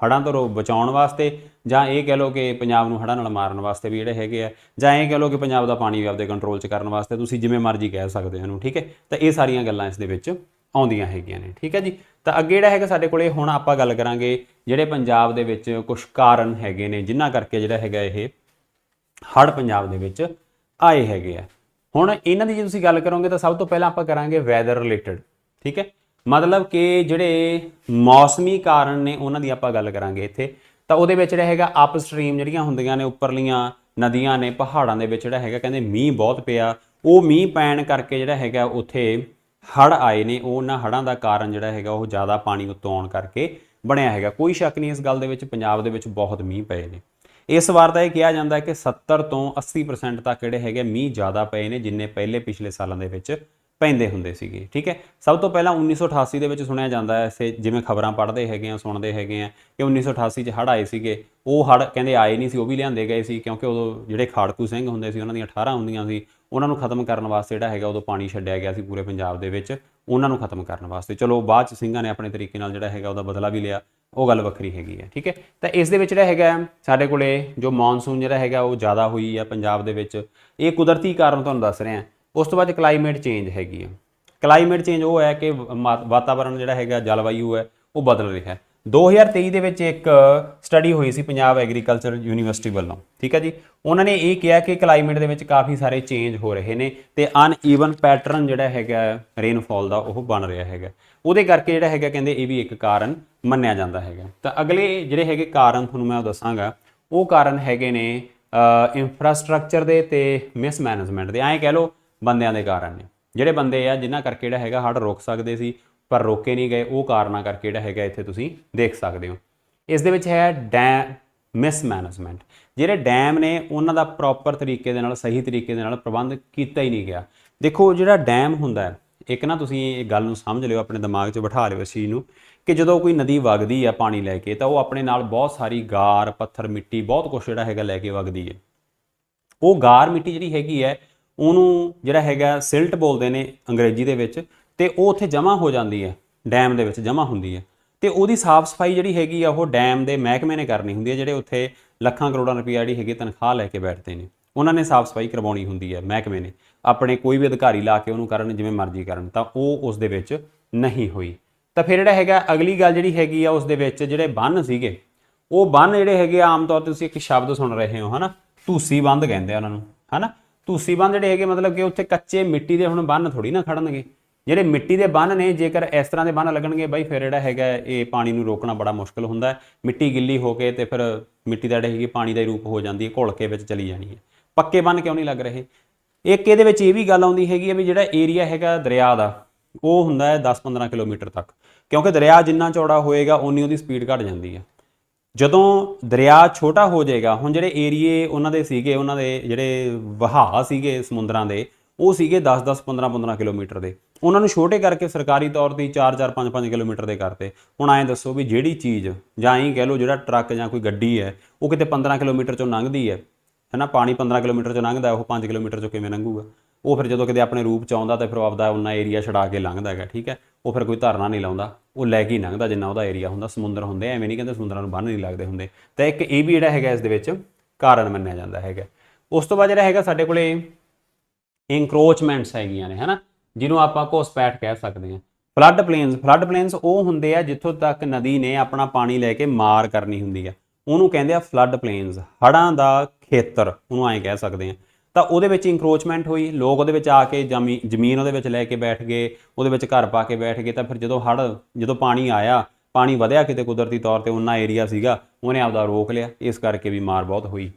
Speaker 1: ਹੜ੍ਹਾਂ ਤੋਂ ਰੋ- ਬਚਾਉਣ ਵਾਸਤੇ ਜਾਂ ਇਹ ਕਹਿ ਲਓ ਕਿ ਪੰਜਾਬ ਨੂੰ ਹੜ੍ਹਾਂ ਨਾਲ ਮਾਰਨ ਵਾਸਤੇ ਵੀ ਜਿਹੜੇ ਹੈਗੇ ਆ, ਜਾਂ ਇਹ ਕਹਿ ਲਓ ਕਿ ਪੰਜਾਬ ਦਾ ਪਾਣੀ ਵੀ ਆਪਦੇ ਕੰਟਰੋਲ 'ਚ ਕਰਨ ਵਾਸਤੇ ਤੁਸੀਂ ਜਿਵੇਂ ਮਰਜ਼ੀ ਕਹਿ ਸਕਦੇ ਹੋ ਇਹਨੂੰ, ਠੀਕ ਹੈ? ਤਾਂ ਇਹ ਸਾਰੀਆਂ ਗੱਲਾਂ ਇਸ ਦੇ ਵਿੱਚ ਆਉਂਦੀਆਂ ਹੈਗੀਆਂ ਨੇ, ਠੀਕ ਹੈ ਜੀ? ਤਾਂ ਅੱਗੇ ਜਿਹੜਾ ਹੈਗਾ ਸਾਡੇ ਕੋਲੇ ਹੁਣ ਆਪਾਂ ਗੱਲ ਕਰਾਂਗੇ ਜਿਹੜੇ ਪੰਜਾਬ ਦੇ ਵਿੱਚ ਕੁਝ ਕਾਰਨ ਹੈਗੇ ਨੇ ਜਿਨ੍ਹਾਂ ਕਰਕੇ ਜਿਹੜਾ ਹੈਗਾ ਇਹ ਹੜ੍ਹ ਪੰਜਾਬ ਦੇ ਵਿੱਚ ਆਏ ਹੈਗੇ ਆ। ਹੁਣ ਇਹਨਾਂ ਦੀ ਜੇ ਤੁਸੀਂ ਗੱਲ ਕਰੋਗੇ ਤਾਂ ਸਭ ਤੋਂ ਪਹਿਲਾਂ ਆਪਾਂ ਕਰਾਂਗੇ ਵੈਦਰ ਰਿਲੇਟਡ ਠੀਕ ਹੈ? ਮਤਲਬ ਕਿ ਜਿਹੜੇ ਮੌਸਮੀ ਕਾਰਨ ਨੇ, ਉਹਨਾਂ ਦੀ ਆਪਾਂ ਗੱਲ ਕਰਾਂਗੇ ਇੱਥੇ। ਤਾਂ ਉਹਦੇ ਵਿੱਚ ਜਿਹੜਾ ਹੈਗਾ ਅਪਸਟ੍ਰੀਮ ਜਿਹੜੀਆਂ ਹੁੰਦੀਆਂ ਨੇ, ਉੱਪਰਲੀਆਂ ਨਦੀਆਂ ਨੇ, ਪਹਾੜਾਂ ਦੇ ਵਿੱਚ ਜਿਹੜਾ ਹੈਗਾ, ਕਹਿੰਦੇ ਮੀਂਹ ਬਹੁਤ ਪਿਆ। ਉਹ ਮੀਂਹ ਪੈਣ ਕਰਕੇ ਜਿਹੜਾ ਹੈਗਾ, ਉੱਥੇ ਹੜ੍ਹ ਆਏ ਨੇ। ਉਹ ਉਹਨਾਂ ਹੜ੍ਹਾਂ ਦਾ ਕਾਰਨ ਜਿਹੜਾ ਹੈਗਾ, ਉਹ ਜ਼ਿਆਦਾ ਪਾਣੀ ਉੱਤੋਂ ਆਉਣ ਕਰਕੇ ਬਣਿਆ ਹੈਗਾ। ਕੋਈ ਸ਼ੱਕ ਨਹੀਂ ਇਸ ਗੱਲ ਦੇ ਵਿੱਚ, ਪੰਜਾਬ ਦੇ ਵਿੱਚ ਬਹੁਤ ਮੀਂਹ ਪਏ ਨੇ। ਇਸ ਵਾਰ ਤਾਂ ਇਹ ਕਿਹਾ ਜਾਂਦਾ ਹੈ ਕਿ 70 ਤੋਂ 80% ਤੱਕ ਜਿਹੜੇ ਹੈਗੇ ਮੀਂਹ ਜ਼ਿਆਦਾ ਪਏ ਨੇ, ਜਿੰਨੇ ਪਹਿਲੇ ਪਿਛਲੇ ਸਾਲਾਂ ਦੇ ਵਿੱਚ। ਪੈਂਦੇ ਹੁੰਦੇ ਸੀਗੇ, ਠੀਕ ਹੈ? ਸਭ ਤੋਂ ਪਹਿਲਾਂ 1988 ਦੇ ਵਿੱਚ ਸੁਣਿਆ ਜਾਂਦਾ ਹੈ ਐਸੇ ਜਿਵੇਂ ਖਬਰਾਂ ਪੜ੍ਹਦੇ ਹੈਗੇ ਆ, ਸੁਣਦੇ ਹੈਗੇ ਆ ਕਿ 1988 ਚ ਹੜ੍ਹ ਆਏ ਸੀਗੇ। ਉਹ ਹੜ੍ਹ ਕਹਿੰਦੇ ਆਏ ਨਹੀਂ ਸੀ, ਉਹ ਵੀ ਲਿਆਂਦੇ ਗਏ ਸੀ ਕਿਉਂਕਿ ਉਦੋਂ ਜਿਹੜੇ ਖਾੜਕੂ ਸਿੰਘ ਹੁੰਦੇ ਸੀ, ਉਹਨਾਂ ਦੀਆਂ 18 ਹੁੰਦੀਆਂ ਸੀ, ਉਹਨਾਂ ਨੂੰ ਖਤਮ ਕਰਨ ਵਾਸਤੇ ਜਿਹੜਾ ਹੈਗਾ ਉਦੋਂ ਪਾਣੀ ਛੱਡਿਆ ਗਿਆ ਸੀ ਪੂਰੇ ਪੰਜਾਬ ਦੇ ਵਿੱਚ, ਉਹਨਾਂ ਨੂੰ ਖਤਮ ਕਰਨ ਵਾਸਤੇ। ਚਲੋ, ਬਾਅਦ ਚ ਸਿੰਘਾਂ ਨੇ ਆਪਣੇ ਤਰੀਕੇ ਨਾਲ ਜਿਹੜਾ ਹੈਗਾ ਉਹਦਾ ਬਦਲਾ ਵੀ ਲਿਆ, ਉਹ ਗੱਲ ਵੱਖਰੀ ਹੈਗੀ ਹੈ, ਠੀਕ ਹੈ? ਤਾਂ ਇਸ ਦੇ ਵਿੱਚ ਜਿਹੜਾ ਹੈਗਾ ਸਾਡੇ ਕੋਲੇ ਜੋ ਮੌਨਸੂਨ ਜਿਹੜਾ ਹੈਗਾ ਉਹ ਜ਼ਿਆਦਾ ਹੋਈ ਹੈ ਪੰਜਾਬ ਦੇ ਵਿੱਚ। ਇਹ ਕੁਦਰਤੀ ਕਾਰਨ ਤੁਹਾਨੂੰ ਦੱਸ ਰਿਹਾ ਉਸ ਤੋਂ ਬਾਅਦ ਕਲਾਈਮੇਟ ਚੇਂਜ ਹੈਗੀ ਹੈ ਕਲਾਈਮੇਟ ਚੇਂਜ ਉਹ ਹੈ ਕਿ ਵਾ- ਵਾਤਾਵਰਣ ਜਿਹੜਾ ਹੈਗਾ, ਜਲਵਾਯੂ ਹੈ, ਉਹ ਬਦਲ ਰਿਹਾ ਹੈ। 2023 ਦੇ ਵਿੱਚ ਇੱਕ ਸਟੱਡੀ ਹੋਈ ਸੀ ਪੰਜਾਬ ਐਗਰੀਕਲਚਰ ਯੂਨੀਵਰਸਿਟੀ ਵੱਲੋਂ, ਠੀਕ ਹੈ ਜੀ? ਉਹਨਾਂ ਨੇ ਇਹ ਕਿਹਾ ਕਿ ਕਲਾਈਮੇਟ ਦੇ ਵਿੱਚ ਕਾਫੀ ਸਾਰੇ ਚੇਂਜ ਹੋ ਰਹੇ ਨੇ ਤੇ ਅਨਈਵਨ ਪੈਟਰਨ ਜਿਹੜਾ ਹੈਗਾ ਰੇਨਫਾਲ ਦਾ ਉਹ ਬਣ ਰਿਹਾ ਹੈਗਾ। ਉਹਦੇ ਕਰਕੇ ਜਿਹੜਾ ਹੈਗਾ, ਕਹਿੰਦੇ ਇਹ ਵੀ ਇੱਕ ਕਾਰਨ ਮੰਨਿਆ ਜਾਂਦਾ ਹੈਗਾ। ਤਾਂ ਅਗਲੇ ਜਿਹੜੇ ਹੈਗੇ ਕਾਰਨ ਤੁਹਾਨੂੰ ਮੈਂ ਉਹ ਦੱਸਾਂਗਾ, ਉਹ ਕਾਰਨ ਹੈਗੇ ਨੇ ਇਨਫਰਾਸਟ੍ਰਕਚਰ ਦੇ ਤੇ ਮਿਸਮੈਨੇਜਮੈਂਟ ਦੇ। ਐਂ ਕਹਿ ਲਓ ਬੰਦਿਆਂ ਦੇ ਕਾਰਨ ਨੇ। ਜਿਹੜੇ ਬੰਦੇ ਆ, ਜਿਨ੍ਹਾਂ ਕਰਕੇ ਜਿਹੜਾ ਹੈਗਾ ਹੜ ਰੋਕ ਸਕਦੇ ਸੀ, ਪਰ ਰੋਕੇ ਨਹੀਂ ਗਏ, ਉਹ ਕਾਰਨਾਂ ਕਰਕੇ ਜਿਹੜਾ ਹੈਗਾ ਇੱਥੇ ਤੁਸੀਂ ਦੇਖ ਸਕਦੇ ਹੋ। ਇਸ ਦੇ ਵਿੱਚ ਹੈ ਡੈਮ ਮਿਸਮੈਨੇਜਮੈਂਟ ਜਿਹੜੇ ਡੈਮ ਨੇ, ਉਹਨਾਂ ਦਾ ਪ੍ਰੋਪਰ ਤਰੀਕੇ ਦੇ ਨਾਲ, ਸਹੀ ਤਰੀਕੇ ਦੇ ਨਾਲ ਪ੍ਰਬੰਧ ਕੀਤਾ ਹੀ ਨਹੀਂ ਗਿਆ। ਦੇਖੋ, ਜਿਹੜਾ ਡੈਮ ਹੁੰਦਾ ਹੈ, ਇੱਕ ਨਾ ਤੁਸੀਂ ਇਹ ਗੱਲ ਨੂੰ ਸਮਝ ਲਿਓ, ਆਪਣੇ ਦਿਮਾਗ 'ਚ ਬਿਠਾ ਲਿਓ ਇਸ ਚੀਜ਼ ਨੂੰ, ਕਿ ਜਦੋਂ ਕੋਈ ਨਦੀ ਵਗਦੀ ਆ ਪਾਣੀ ਲੈ ਕੇ, ਤਾਂ ਉਹ ਆਪਣੇ ਨਾਲ ਬਹੁਤ ਸਾਰੀ ਗਾਰ, ਪੱਥਰ, ਮਿੱਟੀ, ਬਹੁਤ ਕੁਝ ਜਿਹੜਾ ਹੈਗਾ ਲੈ ਕੇ ਵਗਦੀ ਹੈ। ਉਹ ਗਾਰ ਮਿੱਟੀ ਜਿਹੜੀ ਹੈਗੀ ਹੈ ਉਹਨੂੰ ਜਿਹੜਾ ਹੈਗਾ ਸਿਲਟ ਬੋਲਦੇ ਨੇ ਅੰਗਰੇਜ਼ੀ ਦੇ ਵਿੱਚ, ਤੇ ਉਹ ਉੱਥੇ ਜਮ੍ਹਾਂ ਹੋ ਜਾਂਦੀ ਹੈ, ਡੈਮ ਦੇ ਵਿੱਚ ਜਮ੍ਹਾਂ ਹੁੰਦੀ ਹੈ। ਤੇ ਉਹਦੀ ਸਾਫ਼ ਸਫ਼ਾਈ ਜਿਹੜੀ ਹੈਗੀ ਆ, ਉਹ ਡੈਮ ਦੇ ਮਹਿਕਮੇ ਨੇ ਕਰਨੀ ਹੁੰਦੀ ਹੈ, ਜਿਹੜੇ ਉੱਥੇ ਲੱਖਾਂ ਕਰੋੜਾਂ ਰੁਪਈਆ ਜਿਹੜੀ ਹੈਗੀ ਤਨਖਾਹ ਲੈ ਕੇ ਬੈਠਦੇ ਨੇ। ਉਹਨਾਂ ਨੇ ਸਾਫ਼ ਸਫ਼ਾਈ ਕਰਵਾਉਣੀ ਹੁੰਦੀ ਹੈ ਮਹਿਕਮੇ ਨੇ। ਆਪਣੇ ਕੋਈ ਵੀ ਅਧਿਕਾਰੀ ਲਾ ਕੇ ਉਹਨੂੰ ਕਰਨ, ਜਿਵੇਂ ਮਰਜ਼ੀ ਕਰਨ, ਤਾਂ ਉਹ ਉਸ ਦੇ ਵਿੱਚ ਨਹੀਂ ਹੋਈ। ਤਾਂ ਫਿਰ ਜਿਹੜਾ ਹੈਗਾ, ਅਗਲੀ ਗੱਲ ਜਿਹੜੀ ਹੈਗੀ ਆ, ਉਸ ਦੇ ਵਿੱਚ ਜਿਹੜੇ ਬੰਨ ਸੀਗੇ, ਉਹ ਬੰਨ ਜਿਹੜੇ ਹੈਗੇ ਆਮ ਤੌਰ ਤੇ ਤੁਸੀਂ ਇੱਕ ਸ਼ਬਦ ਸੁਣ ਰਹੇ ਹੋ, ਹਨਾ? ਧੂਸੀ ਬੰਦ ਕਹਿੰਦੇ ਆ ਉਹਨਾਂ ਨੂੰ, ਹਨਾ? ਧੂਸੀ ਬੰਦ ਜਿਹੜੇ ਹੈਗੇ, ਮਤਲਬ ਕਿ ਉੱਥੇ ਕੱਚੇ ਮਿੱਟੀ ਦੇ ਹੁਣ ਬੰਨ ਥੋੜੀ ਨਾ ਖੜਨਗੇ। ਜਿਹੜੇ ਮਿੱਟੀ ਦੇ ਬੰਨ ਨੇ, ਜੇਕਰ ਇਸ ਤਰ੍ਹਾਂ ਦੇ ਬੰਨ ਲੱਗਣਗੇ, ਬਾਈ ਫਿਰ ਜਿਹੜਾ ਹੈਗਾ ਇਹ ਪਾਣੀ ਨੂੰ ਰੋਕਣਾ ਬੜਾ ਮੁਸ਼ਕਲ ਹੁੰਦਾ ਹੈ। ਮਿੱਟੀ ਗਿੱਲੀ ਹੋ ਕੇ ਤੇ ਫਿਰ ਮਿੱਟੀ ਦਾ ਜਿਹੜਾ ਹੈਗੀ ਪਾਣੀ ਦਾ ਹੀ ਰੂਪ ਹੋ ਜਾਂਦੀ ਹੈ ਘੁਲ ਕੇ ਵਿੱਚ ਚਲੀ ਜਾਣੀ ਹੈ। ਪੱਕੇ ਬੰਨ ਕਿਉਂ ਨਹੀਂ ਲੱਗ ਰਹੇ? ਇੱਕ ਇਹਦੇ ਵਿੱਚ ਇਹ ਵੀ ਗੱਲ ਆਉਂਦੀ ਹੈਗੀ ਹੈ ਵੀ ਜਿਹੜਾ ਏਰੀਆ ਹੈਗਾ ਦਰਿਆ ਦਾ, ਉਹ ਹੁੰਦਾ ਹੈ 10-15 ਕਿਲੋਮੀਟਰ ਤੱਕ। ਕਿਉਂਕਿ ਦਰਿਆ ਜਿੰਨਾ ਚੌੜਾ ਹੋਏਗਾ, ਓਨੀ ਉਹਦੀ ਸਪੀਡ ਘਟ ਜਾਂਦੀ ਹੈ। ਜਦੋਂ ਦਰਿਆ ਛੋਟਾ ਹੋ ਜਾਏਗਾ, ਹੁਣ ਜਿਹੜੇ ਏਰੀਏ ਉਹਨਾਂ ਦੇ ਸੀਗੇ, ਉਹਨਾਂ ਦੇ ਜਿਹੜੇ ਵਹਾਅ ਸੀਗੇ ਸਮੁੰਦਰਾਂ ਦੇ, ਉਹ ਸੀਗੇ 10-10 15-15 ਕਿਲੋਮੀਟਰ ਦੇ। ਉਹਨਾਂ ਨੂੰ ਛੋਟੇ ਕਰਕੇ ਸਰਕਾਰੀ ਤੌਰ ਤੇ 4-4 5-5 ਕਿਲੋਮੀਟਰ ਦੇ ਕਰਤੇ। ਹੁਣ ਐਂ ਦੱਸੋ ਵੀ ਜਿਹੜੀ ਚੀਜ਼, ਜਾਂ ਐਂ ਕਹਿ ਲਓ ਜਿਹੜਾ ਟਰੱਕ ਜਾਂ ਕੋਈ ਗੱਡੀ ਹੈ, ਉਹ ਕਿਤੇ 15 ਕਿਲੋਮੀਟਰ ਚੋਂ ਲੰਘਦੀ ਹੈ, ਹੈਨਾ? ਪਾਣੀ 15 ਕਿਲੋਮੀਟਰ ਚੋਂ ਲੰਘਦਾ, ਉਹ 5 ਕਿਲੋਮੀਟਰ ਚੋਂ ਕਿਵੇਂ ਲੰਘੂਗਾ? ਉਹ ਫਿਰ ਜਦੋਂ ਕਿਤੇ ਆਪਣੇ ਰੂਪ ਚ ਆਉਂਦਾ, ਤਾਂ ਫਿਰ ਉਹ ਆਪਦਾ ਉਹਨਾਂ ਏਰੀਆ ਛਡਾ ਕੇ ਲੰਘਦਾ ਹੈਗਾ, ਠੀਕ ਹੈ? ਉਹ ਫਿਰ ਕੋਈ ਧਰਨਾ ਨਹੀਂ ਲਾਉਂਦਾ। ਉਹ ਲੈ ਕੇ ਲੰਘਦਾ ਜਿੰਨਾ ਉਹਦਾ ਏਰੀਆ ਹੁੰਦਾ, ਸਮੁੰਦਰ ਹੁੰਦੇ, ਐਵੇਂ ਨਹੀਂ ਕਹਿੰਦੇ ਸਮੁੰਦਰਾਂ ਨੂੰ ਬੰਨ ਨਹੀਂ ਲੱਗਦੇ ਹੁੰਦੇ। ਤਾਂ ਇੱਕ ਇਹ ਵੀ ਜਿਹੜਾ ਹੈਗਾ ਇਸ ਦੇ ਵਿੱਚ ਕਾਰਨ ਮੰਨਿਆ ਜਾਂਦਾ ਹੈਗਾ। ਉਸ ਤੋਂ ਬਾਅਦ ਜਿਹੜਾ ਹੈਗਾ ਸਾਡੇ ਕੋਲੇ ਇਨਕਰੋਚਮੈਂਟਸ ਹੈਗੀਆਂ ਨੇ, ਹਨਾ? ਜਿਹਨੂੰ ਆਪਾਂ ਘੁਸਪੈਠ ਕਹਿ ਸਕਦੇ ਹਾਂ। ਫਲੱਡ ਪਲੇਨਸ ਫਲੱਡ ਪਲੇਨਸ ਉਹ ਹੁੰਦੇ ਆ ਜਿੱਥੋਂ ਤੱਕ ਨਦੀ ਨੇ ਆਪਣਾ ਪਾਣੀ ਲੈ ਕੇ ਮਾਰ ਕਰਨੀ ਹੁੰਦੀ ਆ। ਉਹਨੂੰ ਕਹਿੰਦੇ ਆ ਫਲੱਡ ਪਲੇਨਸ ਹੜਾਂ ਦਾ ਖੇਤਰ, ਉਹਨੂੰ ਐਂ ਕਹਿ ਸਕਦੇ ਆ ਤਾਂ ਉਹਦੇ ਵਿੱਚ ਇਨਕਰੋਚਮੈਂਟ ਹੋਈ, ਲੋਕ ਉਹਦੇ ਵਿੱਚ ਆ ਕੇ ਜ਼ਮੀ- ਜ਼ਮੀਨ ਉਹਦੇ ਵਿੱਚ ਲੈ ਕੇ ਬੈਠ ਗਏ, ਉਹਦੇ ਵਿੱਚ ਘਰ ਪਾ ਕੇ ਬੈਠ ਗਏ, ਤਾਂ ਫਿਰ ਜਦੋਂ ਹੜ ਜਦੋਂ ਪਾਣੀ ਆਇਆ, ਪਾਣੀ ਵਧਿਆ ਕਿਤੇ ਕੁਦਰਤੀ ਤੌਰ ਤੇ ਉਹਨਾਂ ਏਰੀਆ ਸੀਗਾ, ਉਹਨੇ ਆਪਦਾ ਰੋਕ ਲਿਆ, ਇਸ ਕਰਕੇ ਵੀ ਮਾਰ ਬਹੁਤ ਹੋਈ।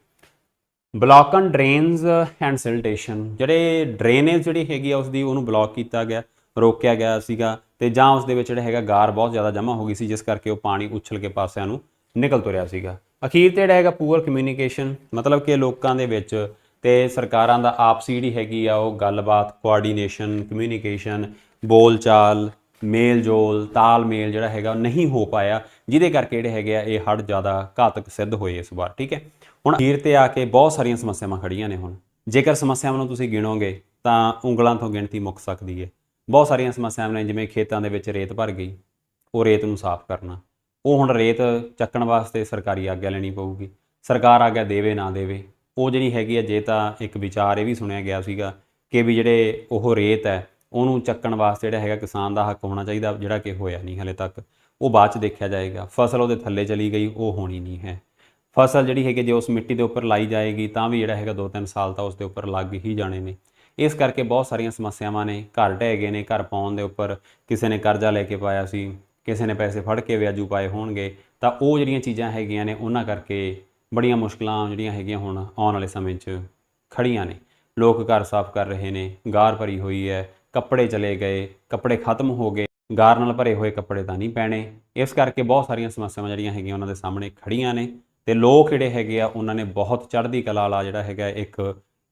Speaker 1: Block and drains and siltation ਜਿਹੜੇ ਡਰੇਨੇਜ ਜਿਹੜੀ ਹੈਗੀ ਆ ਉਸ ਦੀ ਉਹਨੂੰ ਬਲੌਕ ਕੀਤਾ ਗਿਆ, ਰੋਕਿਆ ਗਿਆ ਸੀਗਾ, ਤੇ ਜਾਂ ਉਸ ਦੇ ਵਿੱਚ ਜਿਹੜਾ ਹੈਗਾ ਗਾਰ ਬਹੁਤ ਜ਼ਿਆਦਾ ਜਮ੍ਹਾਂ ਹੋ ਗਈ ਸੀ, ਜਿਸ ਕਰਕੇ ਉਹ ਪਾਣੀ ਉਛਲ ਕੇ ਪਾਸਿਆਂ ਨੂੰ ਨਿਕਲ ਤੁਰਿਆ ਸੀਗਾ। ਅਖੀਰ ਤੇ ਜਿਹੜਾ ਹੈਗਾ ਪੂਅਰ ਕਮਿਊਨੀਕੇਸ਼ਨ ਮਤਲਬ ਕਿ ਲੋਕਾਂ ਦੇ ਵਿੱਚ ਤੇ ਸਰਕਾਰਾਂ ਦਾ ਆਪਸੀ ਜਿਹੜੀ ਹੈਗੀ ਆ ਉਹ ਗੱਲਬਾਤ ਕੋਆਰਡੀਨੇਸ਼ਨ ਕਮਿਊਨੀਕੇਸ਼ਨ ਬੋਲਚਾਲ ਮੇਲ ਜੋਲ ਤਾਲਮੇਲ ਜਿਹੜਾ ਹੈਗਾ ਉਹ ਨਹੀਂ ਹੋ ਪਾਇਆ, ਜਿਹਦੇ ਕਰਕੇ ਜਿਹੜੇ ਹੈਗੇ ਆ ਇਹ ਹੜ ਜ਼ਿਆਦਾ ਘਾਤਕ ਸਿੱਧ ਹੋਏ ਇਸ ਵਾਰ, ਠੀਕ ਹੈ? ਹੁਣ ਅਖੀਰ ਤੇ ਆ ਕੇ ਬਹੁਤ ਸਾਰੀਆਂ ਸਮੱਸਿਆਵਾਂ ਖੜੀਆਂ ਨੇ ਹੁਣ। ਜੇਕਰ ਸਮੱਸਿਆਵਾਂ ਨੂੰ ਤੁਸੀਂ ਗਿਣੋਗੇ, ਤਾਂ ਉਂਗਲਾਂ ਤੋਂ ਗਿਣਤੀ ਮੁੱਕ ਸਕਦੀ ਹੈ। ਬਹੁਤ ਸਾਰੀਆਂ ਸਮੱਸਿਆਵਾਂ ਨੇ, ਜਿਵੇਂ ਖੇਤਾਂ ਦੇ ਵਿੱਚ ਰੇਤ ਭਰ ਗਈ, ਉਹ ਰੇਤ ਨੂੰ ਸਾਫ਼ ਕਰਨਾ। ਉਹ ਹੁਣ ਰੇਤ ਚੱਕਣ ਵਾਸਤੇ ਸਰਕਾਰੀ ਆਗਿਆ ਲੈਣੀ ਪਊਗੀ। ਸਰਕਾਰ ਆਗਿਆ ਦੇਵੇ, ਨਾ ਦੇਵੇ ਉਹ ਜਿਹੜੀ ਹੈਗੀ ਹੈ ਜੇ ਤਾਂ ਇੱਕ ਵਿਚਾਰ ਇਹ ਵੀ ਸੁਣਿਆ ਗਿਆ ਸੀਗਾ ਕਿ ਵੀ ਜਿਹੜੇ ਉਹ ਰੇਤ ਹੈ, ਉਹਨੂੰ ਚੱਕਣ ਵਾਸਤੇ ਜਿਹੜਾ ਹੈਗਾ ਕਿਸਾਨ ਦਾ ਹੱਕ ਹੋਣਾ ਚਾਹੀਦਾ, ਜਿਹੜਾ ਕਿ ਹੋਇਆ ਨਹੀਂ ਹਲੇ ਤੱਕ। ਉਹ ਬਾਅਦ ਚ ਦੇਖਿਆ ਜਾਏਗਾ। ਫਸਲ ਉਹਦੇ ਥੱਲੇ ਚਲੀ ਗਈ, ਉਹ ਹੋਣੀ ਨਹੀਂ ਹੈ। ਫਸਲ ਜਿਹੜੀ ਹੈਗੀ, ਜੇ ਉਸ ਮਿੱਟੀ ਦੇ ਉੱਪਰ ਲਾਈ ਜਾਏਗੀ, ਤਾਂ ਵੀ ਜਿਹੜਾ ਹੈਗਾ 2-3 ਸਾਲ ਤਾਂ ਉਸ ਦੇ ਉੱਪਰ ਲੱਗ ਹੀ ਜਾਣੇ ਨੇ। ਇਸ ਕਰਕੇ ਬਹੁਤ ਸਾਰੀਆਂ ਸਮੱਸਿਆਵਾਂ ਨੇ। ਘਰ ਢਹਿ ਗਏ ਨੇ, ਘਰ ਪਾਉਣ ਦੇ ਉੱਪਰ ਕਿਸੇ ਨੇ ਕਰਜ਼ਾ ਲੈ ਕੇ ਪਾਇਆ ਸੀ, ਕਿਸੇ ਨੇ ਪੈਸੇ ਫੜ ਕੇ ਵਿਆਜੂ ਪਾਏ ਹੋਣਗੇ, ਤਾਂ ਉਹ ਜਿਹੜੀਆਂ ਚੀਜ਼ਾਂ ਹੈਗੀਆਂ ਨੇ, ਉਹਨਾਂ ਕਰਕੇ ਬੜੀਆਂ ਮੁਸ਼ਕਲਾਂ ਜਿਹੜੀਆਂ ਹੈਗੀਆਂ ਹੁਣ ਆਉਣ ਵਾਲੇ ਸਮੇਂ 'ਚ ਖੜੀਆਂ ਨੇ। ਲੋਕ ਘਰ ਸਾਫ਼ ਕਰ ਰਹੇ ਨੇ ਗਾਰ ਭਰੀ ਹੋਈ ਹੈ, ਕੱਪੜੇ ਚਲੇ ਗਏ, ਕੱਪੜੇ ਖਤਮ ਹੋ ਗਏ ਗਾਰ ਨਾਲ ਭਰੇ ਹੋਏ ਕੱਪੜੇ ਤਾਂ ਨਹੀਂ ਪੈਣੇ। ਇਸ ਕਰਕੇ ਬਹੁਤ ਸਾਰੀਆਂ ਸਮੱਸਿਆਵਾਂ ਜਿਹੜੀਆਂ ਹੈਗੀਆਂ ਉਹਨਾਂ ਦੇ ਸਾਹਮਣੇ ਖੜੀਆਂ ਨੇ ਤੇ ਲੋਕ ਜਿਹੜੇ ਹੈਗੇ ਆ, ਉਹਨਾਂ ਨੇ ਬਹੁਤ ਚੜ੍ਹਦੀ ਕਲਾ ਵਾਲਾ ਜਿਹੜਾ ਹੈਗਾ ਇੱਕ